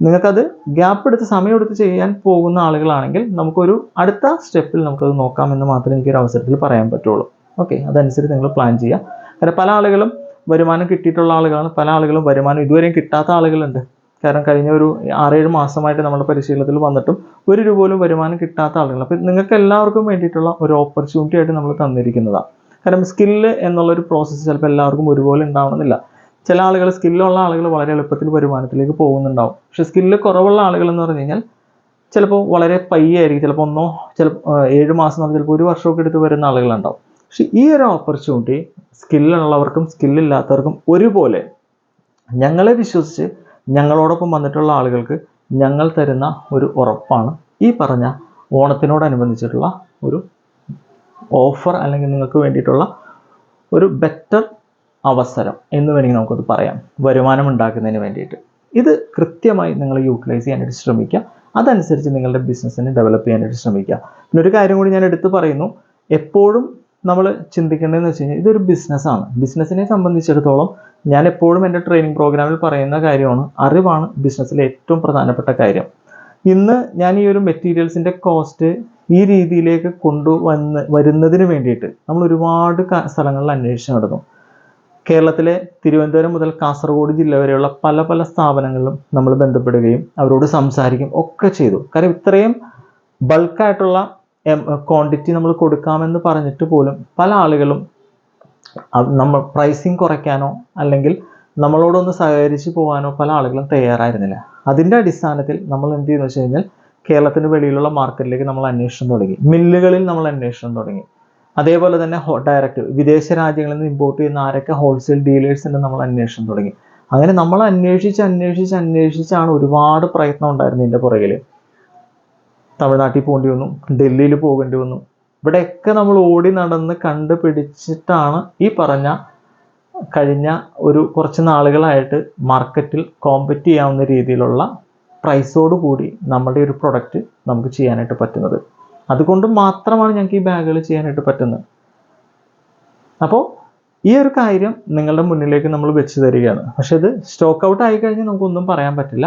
നിങ്ങൾക്കത് ഗ്യാപ്പ് എടുത്ത് സമയം എടുത്ത് ചെയ്യാൻ പോകുന്ന ആളുകളാണെങ്കിൽ നമുക്കൊരു അടുത്ത സ്റ്റെപ്പിൽ നമുക്കത് നോക്കാമെന്ന് മാത്രമേ എനിക്കൊരു അവസരത്തിൽ പറയാൻ പറ്റുള്ളൂ. ഓക്കെ അതനുസരിച്ച് നിങ്ങൾ പ്ലാൻ ചെയ്യുക. കാരണം പല ആളുകളും വരുമാനം കിട്ടിയിട്ടുള്ള ആളുകളാണ് പല ആളുകളും വരുമാനം ഇതുവരെയും കിട്ടാത്ത ആളുകളുണ്ട്. കാരണം കഴിഞ്ഞ ഒരു ആറേഴ് മാസമായിട്ട് നമ്മുടെ പരിശീലനത്തിൽ വന്നിട്ടും ഒരു രൂപ പോലും വരുമാനം കിട്ടാത്ത ആളുകൾ. അപ്പം നിങ്ങൾക്ക് എല്ലാവർക്കും വേണ്ടിയിട്ടുള്ള ഒരു ഓപ്പർച്യൂണിറ്റി ആയിട്ട് നമ്മൾ തന്നിരിക്കുന്നതാണ് കാരണം സ്കില്ല് എന്നുള്ളൊരു പ്രോസസ്സ് ചിലപ്പോൾ എല്ലാവർക്കും ഒരുപോലെ ഉണ്ടാവണമെന്നില്ല. ചില ആളുകൾ സ്കില്ലുള്ള ആളുകൾ വളരെ എളുപ്പത്തിൽ വരുമാനത്തിലേക്ക് പോകുന്നുണ്ടാവും. പക്ഷേ സ്കില്ല് കുറവുള്ള ആളുകൾ എന്ന് പറഞ്ഞു കഴിഞ്ഞാൽ ചിലപ്പോൾ വളരെ പയ്യെ ആയിരിക്കും ചിലപ്പോൾ ഒന്നോ ചില ഏഴ് മാസം നമ്മൾ ചിലപ്പോൾ ഒരു വർഷമൊക്കെ എടുത്ത് വരുന്ന ആളുകളുണ്ടാവും. പക്ഷെ ഈ ഒരു ഓപ്പർച്യൂണിറ്റി സ്കില്ലുള്ളവർക്കും സ്കില്ലില്ലാത്തവർക്കും ഒരുപോലെ ഞങ്ങളെ വിശ്വസിച്ച് ഞങ്ങളോടൊപ്പം വന്നിട്ടുള്ള ആളുകൾക്ക് ഞങ്ങൾ തരുന്ന ഒരു ഉറപ്പാണ്. ഈ പറഞ്ഞ ഓണത്തിനോടനുബന്ധിച്ചിട്ടുള്ള ഒരു ഓഫർ അല്ലെങ്കിൽ നിങ്ങൾക്ക് വേണ്ടിയിട്ടുള്ള ഒരു ബെറ്റർ അവസരം എന്ന് വേണമെങ്കിൽ നമുക്കത് പറയാം. വരുമാനം ഉണ്ടാക്കുന്നതിന് വേണ്ടിയിട്ട്. ഇത് കൃത്യമായി നിങ്ങൾ യൂട്ടിലൈസ് ചെയ്യാനായിട്ട് ശ്രമിക്കുക. അതനുസരിച്ച് നിങ്ങളുടെ ബിസിനസ്സിനെ ഡെവലപ്പ് ചെയ്യാനായിട്ട് ശ്രമിക്കുക. പിന്നെ ഒരു കാര്യം കൂടി ഞാൻ എടുത്തു പറയുന്നു. എപ്പോഴും നമ്മൾ ചിന്തിക്കേണ്ടതെന്ന് വെച്ച് കഴിഞ്ഞാൽ ഇതൊരു ബിസിനസ്സാണ് ബിസിനസ്സിനെ സംബന്ധിച്ചിടത്തോളം ഞാൻ എപ്പോഴും എന്റെ ട്രെയിനിങ് പ്രോഗ്രാമിൽ പറയുന്ന കാര്യമാണ് അറിവാണ് ബിസിനസ്സിലെ ഏറ്റവും പ്രധാനപ്പെട്ട കാര്യം. ഇന്ന് ഞാൻ ഈ ഒരു മെറ്റീരിയൽസിന്റെ കോസ്റ്റ് ഈ രീതിയിലേക്ക് കൊണ്ടുവന്ന് വരുന്നതിന് വേണ്ടിയിട്ട് നമ്മൾ ഒരുപാട് സ്ഥലങ്ങളിൽ അന്വേഷിച്ച് നടന്നു. കേരളത്തിലെ തിരുവനന്തപുരം മുതൽ കാസർഗോഡ് ജില്ല വരെയുള്ള പല പല സ്ഥാപനങ്ങളിലും നമ്മൾ ബന്ധപ്പെടുകയും അവരോട് സംസാരിക്കും ഒക്കെ ചെയ്തു. കാരണം ഇത്രയും ബൾക്കായിട്ടുള്ള ക്വാണ്ടിറ്റി നമ്മൾ കൊടുക്കാമെന്ന് പറഞ്ഞിട്ട് പോലും പല ആളുകളും നമ്മൾ പ്രൈസിങ് കുറയ്ക്കാനോ അല്ലെങ്കിൽ നമ്മളോടൊന്ന് സഹകരിച്ച് പോകാനോ പല ആളുകളും തയ്യാറായിരുന്നില്ല. അതിന്റെ അടിസ്ഥാനത്തിൽ നമ്മൾ എന്ത് ചെയ്യുന്നു വെച്ച് കഴിഞ്ഞാൽ കേരളത്തിന് വെളിയിലുള്ള മാർക്കറ്റിലേക്ക് നമ്മൾ അന്വേഷണം തുടങ്ങി. മില്ലുകളിൽ നമ്മൾ അന്വേഷണം തുടങ്ങി. അതേപോലെ തന്നെ ഡയറക്റ്റ് വിദേശ രാജ്യങ്ങളിൽ നിന്ന് ഇമ്പോർട്ട് ചെയ്യുന്ന ആരൊക്കെ ഹോൾസെയിൽ ഡീലേഴ്സ് ഉണ്ട് നമ്മൾ അന്വേഷണം തുടങ്ങി. അങ്ങനെ നമ്മൾ അന്വേഷിച്ച് അന്വേഷിച്ച് അന്വേഷിച്ചാണ് ഒരുപാട് പ്രയത്നം ഉണ്ടായിരുന്നത് ഇതിന്റെ പുറകിൽ തമിഴ്നാട്ടിൽ പോകേണ്ടി വന്നു ഡൽഹിയിൽ പോകേണ്ടി വന്നു ഇവിടെയൊക്കെ നമ്മൾ ഓടി നടന്ന് കണ്ടുപിടിച്ചിട്ടാണ് ഈ പറഞ്ഞ കഴിഞ്ഞ ഒരു കുറച്ച് നാളുകളായിട്ട് മാർക്കറ്റിൽ കോമ്പറ്റ് ചെയ്യാവുന്ന രീതിയിലുള്ള പ്രൈസോട് കൂടി നമ്മുടെ ഒരു പ്രൊഡക്റ്റ് നമുക്ക് ചെയ്യാനായിട്ട് പറ്റുന്നത്. അതുകൊണ്ട് മാത്രമാണ് ഞങ്ങൾക്ക് ഈ ബാഗുകൾ ചെയ്യാനായിട്ട് പറ്റുന്നത്. അപ്പോൾ ഈ ഒരു കാര്യം നിങ്ങളുടെ മുന്നിലേക്ക് നമ്മൾ വെച്ച് തരികയാണ്. പക്ഷെ ഇത് സ്റ്റോക്ക് ഔട്ട് ആയി കഴിഞ്ഞാൽ നമുക്കൊന്നും പറയാൻ പറ്റില്ല.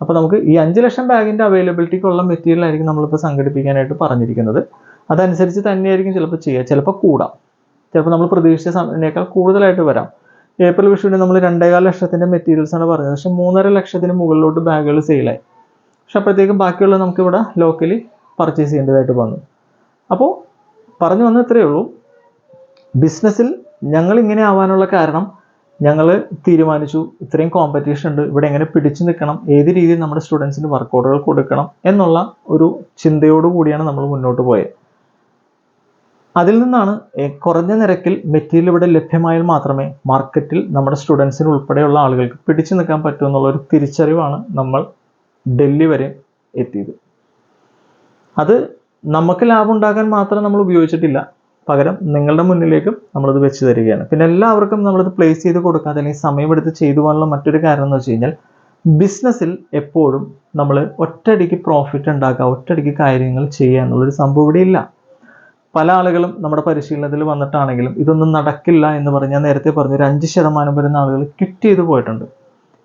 അപ്പോൾ നമുക്ക് ഈ അഞ്ച് ലക്ഷം ബാഗിന്റെ അവൈലബിലിറ്റിക്കുള്ള മെറ്റീരിയൽ ആയിരിക്കും നമ്മളിപ്പോൾ സംഘടിപ്പിക്കാനായിട്ട് പറഞ്ഞിരിക്കുന്നത്. അതനുസരിച്ച് തന്നെയായിരിക്കും ചിലപ്പോൾ ചെയ്യുക. ചിലപ്പോൾ കൂടാം. ചിലപ്പോൾ നമ്മൾ പ്രതീക്ഷിച്ച സമയത്തേക്കാൾ കൂടുതലായിട്ട് വരാം. ഏപ്രിൽ വിഷുവിന് നമ്മൾ രണ്ടേകാൽ ലക്ഷത്തിന്റെ മെറ്റീരിയൽസ് ആണ് പറഞ്ഞത്. പക്ഷെ മൂന്നര ലക്ഷത്തിന് മുകളിലോട്ട് ബാഗുകൾ സെയിലായി പക്ഷെ അപ്പോഴത്തേക്കും ബാക്കിയുള്ള നമുക്കിവിടെ ലോക്കലി പർച്ചേസ് ചെയ്യേണ്ടതായിട്ട് വന്നു. അപ്പോൾ പറഞ്ഞു വന്ന ഇത്രയേ ഉള്ളൂ. ബിസിനസ്സിൽ ഞങ്ങൾ ഇങ്ങനെ ആവാനുള്ള കാരണം ഞങ്ങൾ തീരുമാനിച്ചു. ഇത്രയും കോമ്പറ്റീഷൻ ഉണ്ട്. ഇവിടെ എങ്ങനെ പിടിച്ചു നിൽക്കണം? ഏത് രീതിയിൽ നമ്മുടെ സ്റ്റുഡൻസിന് വർക്കൗട്ടുകൾ കൊടുക്കണം? എന്നുള്ള ഒരു ചിന്തയോടു കൂടിയാണ് നമ്മൾ മുന്നോട്ട് പോയത്. അതിൽ നിന്നാണ് കുറഞ്ഞ നിരക്കിൽ മെറ്റീരിയൽ ഇവിടെ ലഭ്യമായാൽ മാത്രമേ മാർക്കറ്റിൽ നമ്മുടെ സ്റ്റുഡൻസിന് ഉൾപ്പെടെയുള്ള ആളുകൾക്ക് പിടിച്ചു നിൽക്കാൻ പറ്റൂ എന്നുള്ള ഒരു തിരിച്ചറിവാണ് നമ്മൾ ഡൽഹി വരെ എത്തിയത്. അത് നമുക്ക് ലാഭം ഉണ്ടാക്കാൻ മാത്രം നമ്മൾ ഉപയോഗിച്ചിട്ടില്ല. പകരം നിങ്ങളുടെ മുന്നിലേക്കും നമ്മളത് വെച്ച് തരികയാണ്. പിന്നെ എല്ലാവർക്കും നമ്മളത് പ്ലേസ് ചെയ്ത് കൊടുക്കാതെ അല്ലെങ്കിൽ സമയമെടുത്ത് ചെയ്തു പോകാനുള്ള മറ്റൊരു കാരണം എന്ന് വെച്ച് കഴിഞ്ഞാൽ ബിസിനസ്സിൽ എപ്പോഴും നമ്മൾ ഒറ്റയടിക്ക് പ്രോഫിറ്റ് ഉണ്ടാക്കുക ഒറ്റയടിക്ക് കാര്യങ്ങൾ ചെയ്യുക എന്നുള്ളൊരു സംഭവം ഇവിടെ ഇല്ല. പല ആളുകളും നമ്മുടെ പരിശീലനത്തിൽ വന്നിട്ടാണെങ്കിലും ഇതൊന്നും നടക്കില്ല എന്ന് പറഞ്ഞ് ഞാൻ നേരത്തെ പറഞ്ഞ ഒരു അഞ്ച് ശതമാനം വരുന്ന ആളുകൾ ക്വിറ്റ് ചെയ്ത് പോയിട്ടുണ്ട്.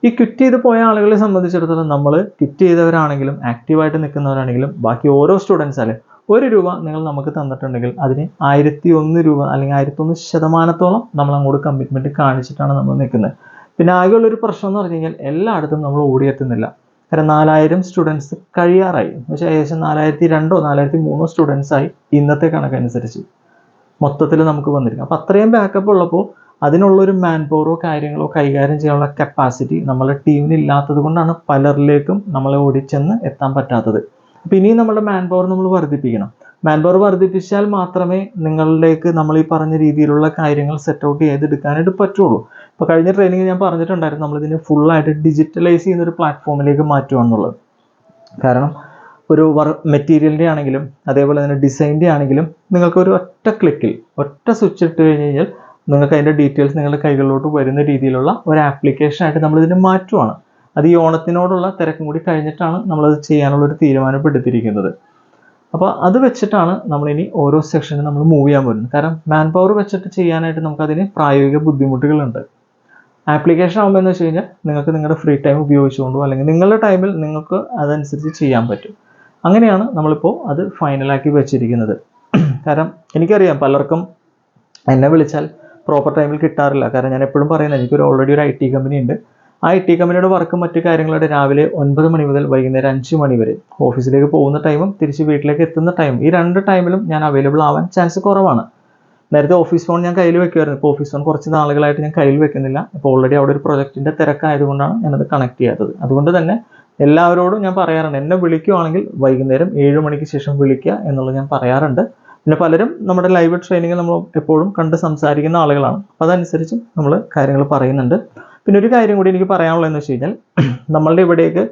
ഈ ക്വിറ്റ് ചെയ്ത് പോയ ആളുകളെ സംബന്ധിച്ചിടത്തോളം നമ്മൾ ക്വിറ്റ് ചെയ്തവരാണെങ്കിലും ആക്റ്റീവായിട്ട് നിൽക്കുന്നവരാണെങ്കിലും ബാക്കി ഓരോ സ്റ്റുഡൻസ് അല്ലെ ഒരു രൂപ നിങ്ങൾ നമുക്ക് തന്നിട്ടുണ്ടെങ്കിൽ അതിന് ആയിരത്തി ഒന്ന് രൂപ അല്ലെങ്കിൽ ആയിരത്തി ഒന്ന് ശതമാനത്തോളം നമ്മൾ അങ്ങോട്ട് കമ്മിറ്റ്മെന്റ് കാണിച്ചിട്ടാണ് നമ്മൾ നിൽക്കുന്നത്. പിന്നെ ആകെയുള്ള ഒരു പ്രശ്നം എന്ന് പറഞ്ഞു കഴിഞ്ഞാൽ എല്ലായിടത്തും നമ്മൾ ഓടിയെത്തുന്നില്ല. കാരണം നാലായിരം സ്റ്റുഡൻസ് കഴിയാറായി. പക്ഷേ ഏകദേശം നാലായിരത്തി രണ്ടോ നാലായിരത്തി മൂന്നോ സ്റ്റുഡൻസ് ആയി ഇന്നത്തെ കണക്കനുസരിച്ച് മൊത്തത്തിൽ നമുക്ക് വന്നിരിക്കും. അപ്പോൾ അത്രയും ബാക്കപ്പ് ഉള്ളപ്പോൾ അതിനുള്ളൊരു മാൻ പവറോ കാര്യങ്ങളോ കൈകാര്യം ചെയ്യാനുള്ള കപ്പാസിറ്റി നമ്മളെ ടീമിന് ഇല്ലാത്തത് കൊണ്ടാണ് പലരിലേക്കും നമ്മളെ ഓടിച്ചെന്ന് എത്താൻ പറ്റാത്തത്. അപ്പം ഇനിയും നമ്മുടെ മാൻ പവർ നമ്മൾ വർദ്ധിപ്പിക്കണം. മാൻ പവർ വർദ്ധിപ്പിച്ചാൽ മാത്രമേ നിങ്ങളിലേക്ക് നമ്മൾ ഈ പറഞ്ഞ രീതിയിലുള്ള കാര്യങ്ങൾ സെറ്റ് ഔട്ട് ചെയ്തെടുക്കാനായിട്ട് പറ്റുള്ളൂ. ഇപ്പോൾ കഴിഞ്ഞ ട്രെയിനിങ് ഞാൻ പറഞ്ഞിട്ടുണ്ടായിരുന്നു നമ്മളിതിനെ ഫുള്ളായിട്ട് ഡിജിറ്റലൈസ് ചെയ്യുന്ന ഒരു പ്ലാറ്റ്ഫോമിലേക്ക് മാറ്റുക എന്നുള്ളത്. കാരണം ഒരു വർ മെറ്റീരിയലിന്റെ ആണെങ്കിലും അതേപോലെ തന്നെ ഡിസൈന്റെ ആണെങ്കിലും നിങ്ങൾക്ക് ഒരു ഒറ്റ ക്ലിക്കിൽ ഒറ്റ സ്വിച്ച് ഇട്ട് കഴിഞ്ഞ് കഴിഞ്ഞാൽ നിങ്ങൾക്ക് അതിന്റെ ഡീറ്റെയിൽസ് നിങ്ങളുടെ കൈകളിലോട്ട് വരുന്ന രീതിയിലുള്ള ഒരു ആപ്ലിക്കേഷനായിട്ട് നമ്മളിതിനെ മാറ്റുവാണ്. അത് ഈ ഓണത്തിനോടുള്ള തിരക്കും കൂടി കഴിഞ്ഞിട്ടാണ് നമ്മളത് ചെയ്യാനുള്ളൊരു തീരുമാനപ്പെടുത്തിയിരിക്കുന്നത് അപ്പോൾ അത് വെച്ചിട്ടാണ് നമ്മളിനി ഓരോ സെക്ഷനും നമ്മൾ മൂവ് ചെയ്യാൻ പോകുന്നത്. കാരണം മാൻ പവർ വെച്ചിട്ട് ചെയ്യാനായിട്ട് നമുക്കതിന് പ്രായോഗിക ബുദ്ധിമുട്ടുകളുണ്ട്. ആപ്ലിക്കേഷൻ ആകുമ്പോൾ എന്ന് വെച്ച് കഴിഞ്ഞാൽ നിങ്ങൾക്ക് നിങ്ങളുടെ ഫ്രീ ടൈം ഉപയോഗിച്ചുകൊണ്ടോ അല്ലെങ്കിൽ നിങ്ങളുടെ ടൈമിൽ നിങ്ങൾക്ക് അതനുസരിച്ച് ചെയ്യാൻ പറ്റും. അങ്ങനെയാണ് നമ്മളിപ്പോൾ അത് ഫൈനലാക്കി വെച്ചിരിക്കുന്നത്. [CLEARS THROAT] കാരണം എനിക്കറിയാം പലർക്കും എന്നെ വിളിച്ചാൽ പ്രോപ്പർ ടൈമിൽ കിട്ടാറില്ല. കാരണം ഞാൻ എപ്പോഴും പറയുന്നത് എനിക്കൊരു ഓൾറെഡി ഒരു ഐ ടി കമ്പനി ഉണ്ട്. ആ ഐ ടി കമ്പനിയുടെ വർക്കും മറ്റു കാര്യങ്ങളുടെ രാവിലെ ഒൻപത് മണി മുതൽ വൈകുന്നേരം അഞ്ച് മണി വരെ. ഓഫീസിലേക്ക് പോകുന്ന ടൈമും തിരിച്ച് വീട്ടിലേക്ക് എത്തുന്ന ടൈം ഈ രണ്ട് ടൈമിലും ഞാൻ അവൈലബിൾ ആവാൻ ചാൻസ് കുറവാണ്. നേരത്തെ ഓഫീസ് ഫോൺ ഞാൻ കയ്യിൽ വെക്കുമായിരുന്നു ഇപ്പോൾ ഓഫീസ് ഫോൺ കുറച്ച് നാളുകളായിട്ട് ഞാൻ കയ്യിൽ വെക്കുന്നില്ല. അപ്പോൾ ഓൾറെഡി അവിടെ ഒരു പ്രൊജക്റ്റിന്റെ തിരക്കായതുകൊണ്ടാണ് ഞാനത് കണക്ട് ചെയ്യാത്തത്. അതുകൊണ്ട് തന്നെ എല്ലാവരോടും ഞാൻ പറയാറുണ്ട് എന്നെ വിളിക്കുവാണെങ്കിൽ വൈകുന്നേരം ഏഴ് മണിക്ക് ശേഷം വിളിക്കുക എന്നുള്ളത് ഞാൻ പറയാറുണ്ട്. പിന്നെ പലരും നമ്മുടെ ലൈവ് ട്രെയിനിങ് നമ്മൾ എപ്പോഴും കണ്ട് സംസാരിക്കുന്ന ആളുകളാണ്. അപ്പോൾ അതനുസരിച്ച് നമ്മൾ കാര്യങ്ങൾ പറയുന്നുണ്ട്. പിന്നെ ഒരു കാര്യം കൂടി എനിക്ക് പറയാനുള്ളതെന്ന് വെച്ച് കഴിഞ്ഞാൽ [CLEARS THROAT] നമ്മളുടെ ഇവിടേക്ക്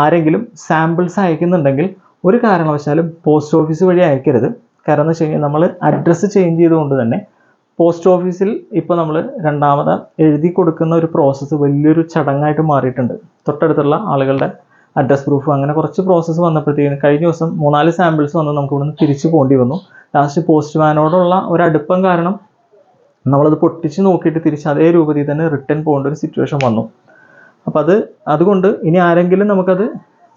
ആരെങ്കിലും സാമ്പിൾസ് അയക്കുന്നുണ്ടെങ്കിൽ ഒരു കാരണവശാലും പോസ്റ്റ് ഓഫീസ് വഴി അയക്കരുത്. കാരണം എന്ന് വെച്ച് കഴിഞ്ഞാൽ നമ്മൾ അഡ്രസ്സ് ചേഞ്ച് ചെയ്തുകൊണ്ട് തന്നെ പോസ്റ്റ് ഓഫീസിൽ ഇപ്പോൾ നമ്മൾ രണ്ടാമത് എഴുതി കൊടുക്കുന്ന ഒരു പ്രോസസ്സ് വലിയൊരു ചടങ്ങായിട്ട് മാറിയിട്ടുണ്ട്. തൊട്ടടുത്തുള്ള ആളുകളുടെ അഡ്രസ് പ്രൂഫ് അങ്ങനെ കുറച്ച് പ്രോസസ്സ് വന്നപ്പോഴത്തേക്കും കഴിഞ്ഞ ദിവസം മൂന്നാൽ സാമ്പിൾസ് വന്ന് നമുക്ക് ഇവിടുന്ന് തിരിച്ചു പോകേണ്ടി വന്നു. ലാസ്റ്റ് പോസ്റ്റ്മാനോടുള്ള ഒരു അടുപ്പം കാരണം നമ്മളത് പൊട്ടിച്ച് നോക്കിയിട്ട് തിരിച്ച് അതേ രൂപത്തിൽ തന്നെ റിട്ടേൺ പോകേണ്ട ഒരു സിറ്റുവേഷൻ വന്നു. അപ്പോൾ അത് അതുകൊണ്ട് ഇനി ആരെങ്കിലും നമുക്കത്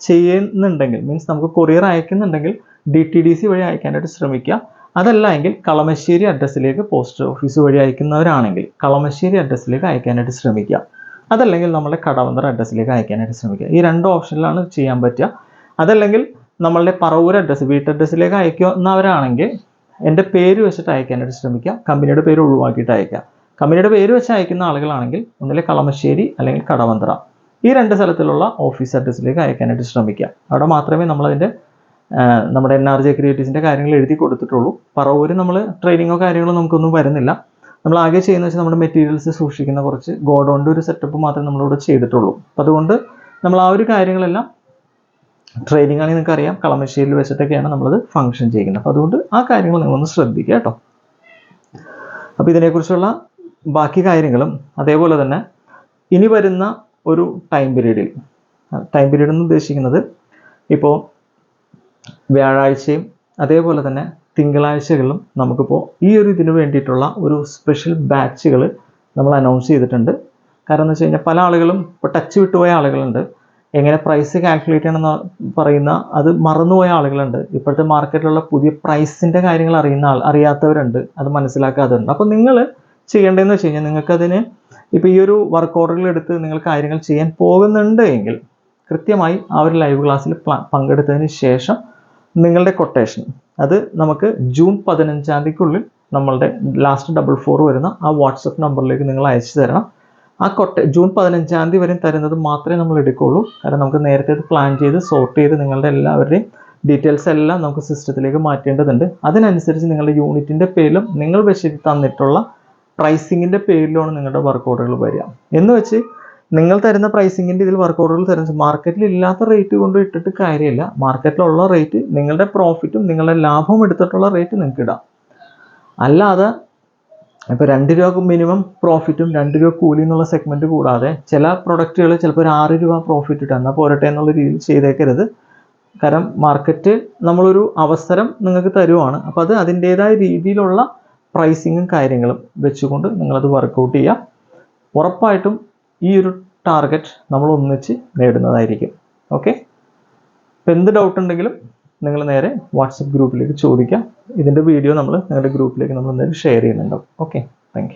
ചെയ്യുന്നുണ്ടെങ്കിൽ മീൻസ് നമുക്ക് കൊറിയർ അയക്കുന്നുണ്ടെങ്കിൽ ഡി ടി ഡി സി വഴി അയക്കാനായിട്ട് ശ്രമിക്കുക. അതല്ല എങ്കിൽ കളമശ്ശേരി അഡ്രസ്സിലേക്ക് പോസ്റ്റ് ഓഫീസ് വഴി അയക്കുന്നവരാണെങ്കിൽ കളമശ്ശേരി അഡ്രസ്സിലേക്ക് അയക്കാനായിട്ട് ശ്രമിക്കുക. അതല്ലെങ്കിൽ നമ്മുടെ കടവന്തർ അഡ്രസ്സിലേക്ക് അയക്കാനായിട്ട് ശ്രമിക്കുക. ഈ രണ്ട് ഓപ്ഷനിലാണ് ചെയ്യാൻ പറ്റുക. അതല്ലെങ്കിൽ നമ്മളുടെ പറവൂർ അഡ്രസ്സ് വീട്ട് അഡ്രസ്സിലേക്ക് അയക്കുന്നവരാണെങ്കിൽ എന്റെ പേര് വെച്ചിട്ട് അയക്കാനായിട്ട് ശ്രമിക്കുക. കമ്പനിയുടെ പേര് ഒഴിവാക്കിയിട്ട് അയക്കുക. കമ്പനിയുടെ പേര് വെച്ച് അയക്കുന്ന ആളുകളാണെങ്കിൽ ഒന്നിലെ കളമശ്ശേരി അല്ലെങ്കിൽ കടവന്തറ. ഈ രണ്ട് സ്ഥലത്തിലുള്ള ഓഫീസ് അഡ്രസ്സിലേക്ക് അയക്കാനായിട്ട് ശ്രമിക്കുക. അവിടെ മാത്രമേ നമ്മളതിന്റെ നമ്മുടെ എൻ ആർ ജെ ക്രിയേറ്റീവ്സിന്റെ കാര്യങ്ങൾ എഴുതി കൊടുത്തിട്ടുള്ളൂ. പറവൂര് നമ്മൾ ട്രെയിനിങ്ങോ കാര്യങ്ങളോ നമുക്കൊന്നും വരുന്നില്ല. നമ്മൾ ആകെ ചെയ്യുന്ന വെച്ചാൽ നമ്മുടെ മെറ്റീരിയൽസ് സൂക്ഷിക്കുന്ന കുറച്ച് ഗോഡൗണിന്റെ ഒരു സെറ്റപ്പ് മാത്രമേ നമ്മളിവിടെ ചെയ്തിട്ടുള്ളൂ. അപ്പം അതുകൊണ്ട് നമ്മൾ ആ ഒരു കാര്യങ്ങളെല്ലാം ട്രെയിനിങ് ആണെങ്കിൽ നിങ്ങൾക്ക് അറിയാം. കളമശ്ശേരിയിൽ വെച്ചിട്ടൊക്കെയാണ് നമ്മളത് ഫംഗ്ഷൻ ചെയ്യുന്നത്. അപ്പോൾ അതുകൊണ്ട് ആ കാര്യങ്ങൾ നിങ്ങളൊന്ന് ശ്രദ്ധിക്കുക കേട്ടോ. അപ്പോൾ ഇതിനെക്കുറിച്ചുള്ള ബാക്കി കാര്യങ്ങളും അതേപോലെ തന്നെ ഇനി വരുന്ന ഒരു ടൈം പീരീഡിൽ ടൈം പീരീഡ് എന്ന് ഉദ്ദേശിക്കുന്നത് ഇപ്പോൾ വ്യാഴാഴ്ചയും അതേപോലെ തന്നെ തിങ്കളാഴ്ചകളിലും നമുക്കിപ്പോൾ ഈ ഒരു ഇതിന് വേണ്ടിയിട്ടുള്ള ഒരു സ്പെഷ്യൽ ബാച്ചുകൾ നമ്മൾ അനൗൺസ് ചെയ്തിട്ടുണ്ട്. കാരണം എന്ന് വെച്ച് കഴിഞ്ഞാൽ പല ആളുകളും ഇപ്പോൾ ടച്ച് വിട്ടുപോയ ആളുകളുണ്ട്. എങ്ങനെ പ്രൈസ് കാൽക്കുലേറ്റ് ചെയ്യണമെന്ന് പറയുന്ന അത് മറന്നുപോയ ആളുകളുണ്ട്. ഇപ്പോഴത്തെ മാർക്കറ്റിലുള്ള പുതിയ പ്രൈസിന്റെ കാര്യങ്ങൾ അറിയുന്ന ആൾ അറിയാത്തവരുണ്ട്. അത് മനസ്സിലാക്കാത്തവരുണ്ട്. അപ്പോൾ നിങ്ങൾ ചെയ്യേണ്ടതെന്ന് വെച്ച് കഴിഞ്ഞാൽ നിങ്ങൾക്കതിന് ഇപ്പോൾ ഈ ഒരു വർക്ക് ഓർഡറുകൾ എടുത്ത് നിങ്ങൾ കാര്യങ്ങൾ ചെയ്യാൻ പോകുന്നുണ്ട് എങ്കിൽ കൃത്യമായി ആ ഒരു ലൈവ് ക്ലാസ്സിൽ പങ്കെടുത്തതിന് ശേഷം നിങ്ങളുടെ കൊട്ടേഷൻ അത് നമുക്ക് ജൂൺ പതിനഞ്ചാം തീയതിക്കുള്ളിൽ നമ്മളുടെ ലാസ്റ്റ് ഡബിൾ ഫോർ വരുന്ന ആ വാട്സപ്പ് നമ്പറിലേക്ക് നിങ്ങൾ അയച്ചു തരണം. ആ കൊട്ട ജൂൺ പതിനഞ്ചാം തീയതി വരെ തരുന്നത് മാത്രമേ നമ്മൾ എടുക്കുകയുള്ളൂ. കാരണം നമുക്ക് നേരത്തെ അത് പ്ലാൻ ചെയ്ത് സോർട്ട് ചെയ്ത് നിങ്ങളുടെ എല്ലാവരുടെയും ഡീറ്റെയിൽസ് എല്ലാം നമുക്ക് സിസ്റ്റത്തിലേക്ക് മാറ്റേണ്ടതുണ്ട്. അതിനനുസരിച്ച് നിങ്ങളുടെ യൂണിറ്റിന്റെ പേരിലും നിങ്ങൾ വെച്ച് തന്നിട്ടുള്ള പ്രൈസിങ്ങിന്റെ പേരിലുമാണ് നിങ്ങളുടെ വർക്ക് ഓർഡറുകൾ വരിക. എന്ന് വെച്ച് നിങ്ങൾ തരുന്ന പ്രൈസിങ്ങിന്റെ ഇതിൽ വർക്ക് ഓർഡറിൽ തരുന്ന മാർക്കറ്റിൽ ഇല്ലാത്ത റേറ്റ് കൊണ്ട് ഇട്ടിട്ട് കാര്യമില്ല മാർക്കറ്റിലുള്ള റേറ്റ് നിങ്ങളുടെ പ്രോഫിറ്റും നിങ്ങളുടെ ലാഭവും എടുത്തിട്ടുള്ള റേറ്റ് നിങ്ങൾക്ക് ഇടാം. അല്ലാതെ ഇപ്പോൾ രണ്ട് രൂപ മിനിമം പ്രോഫിറ്റും രണ്ട് രൂപ കൂലി എന്നുള്ള സെഗ്മെന്റ് കൂടാതെ ചില പ്രൊഡക്റ്റുകൾ ചിലപ്പോൾ ഒരു ആറ് രൂപ പ്രോഫിറ്റ് ഇട്ടാൽ എന്നാൽ പോരട്ടെ എന്നുള്ള രീതിയിൽ ചെയ്തേക്കരുത്. കാരണം മാർക്കറ്റ് നമ്മളൊരു അവസരം നിങ്ങൾക്ക് തരുവാണ്. അപ്പോൾ അത് അതിന്റേതായ രീതിയിലുള്ള പ്രൈസിങ്ങും കാര്യങ്ങളും വെച്ചുകൊണ്ട് നിങ്ങളത് വർക്കൗട്ട് ചെയ്യുക ഉറപ്പായിട്ടും ഈ ഒരു ടാർഗറ്റ് നമ്മൾ ഒന്നിച്ച് നേടുന്നതായിരിക്കും. ഓക്കെ ഇപ്പം എന്ത് ഡൗട്ട് ഉണ്ടെങ്കിലും നിങ്ങൾ നേരെ വാട്സപ്പ് ഗ്രൂപ്പിലേക്ക് ചോദിക്കാം. ഇതിന്റെ വീഡിയോ നമ്മൾ നിങ്ങളുടെ ഗ്രൂപ്പിലേക്ക് നമ്മൾ എന്തായാലും ഷെയർ ചെയ്യുന്നുണ്ടാവും. Okay thank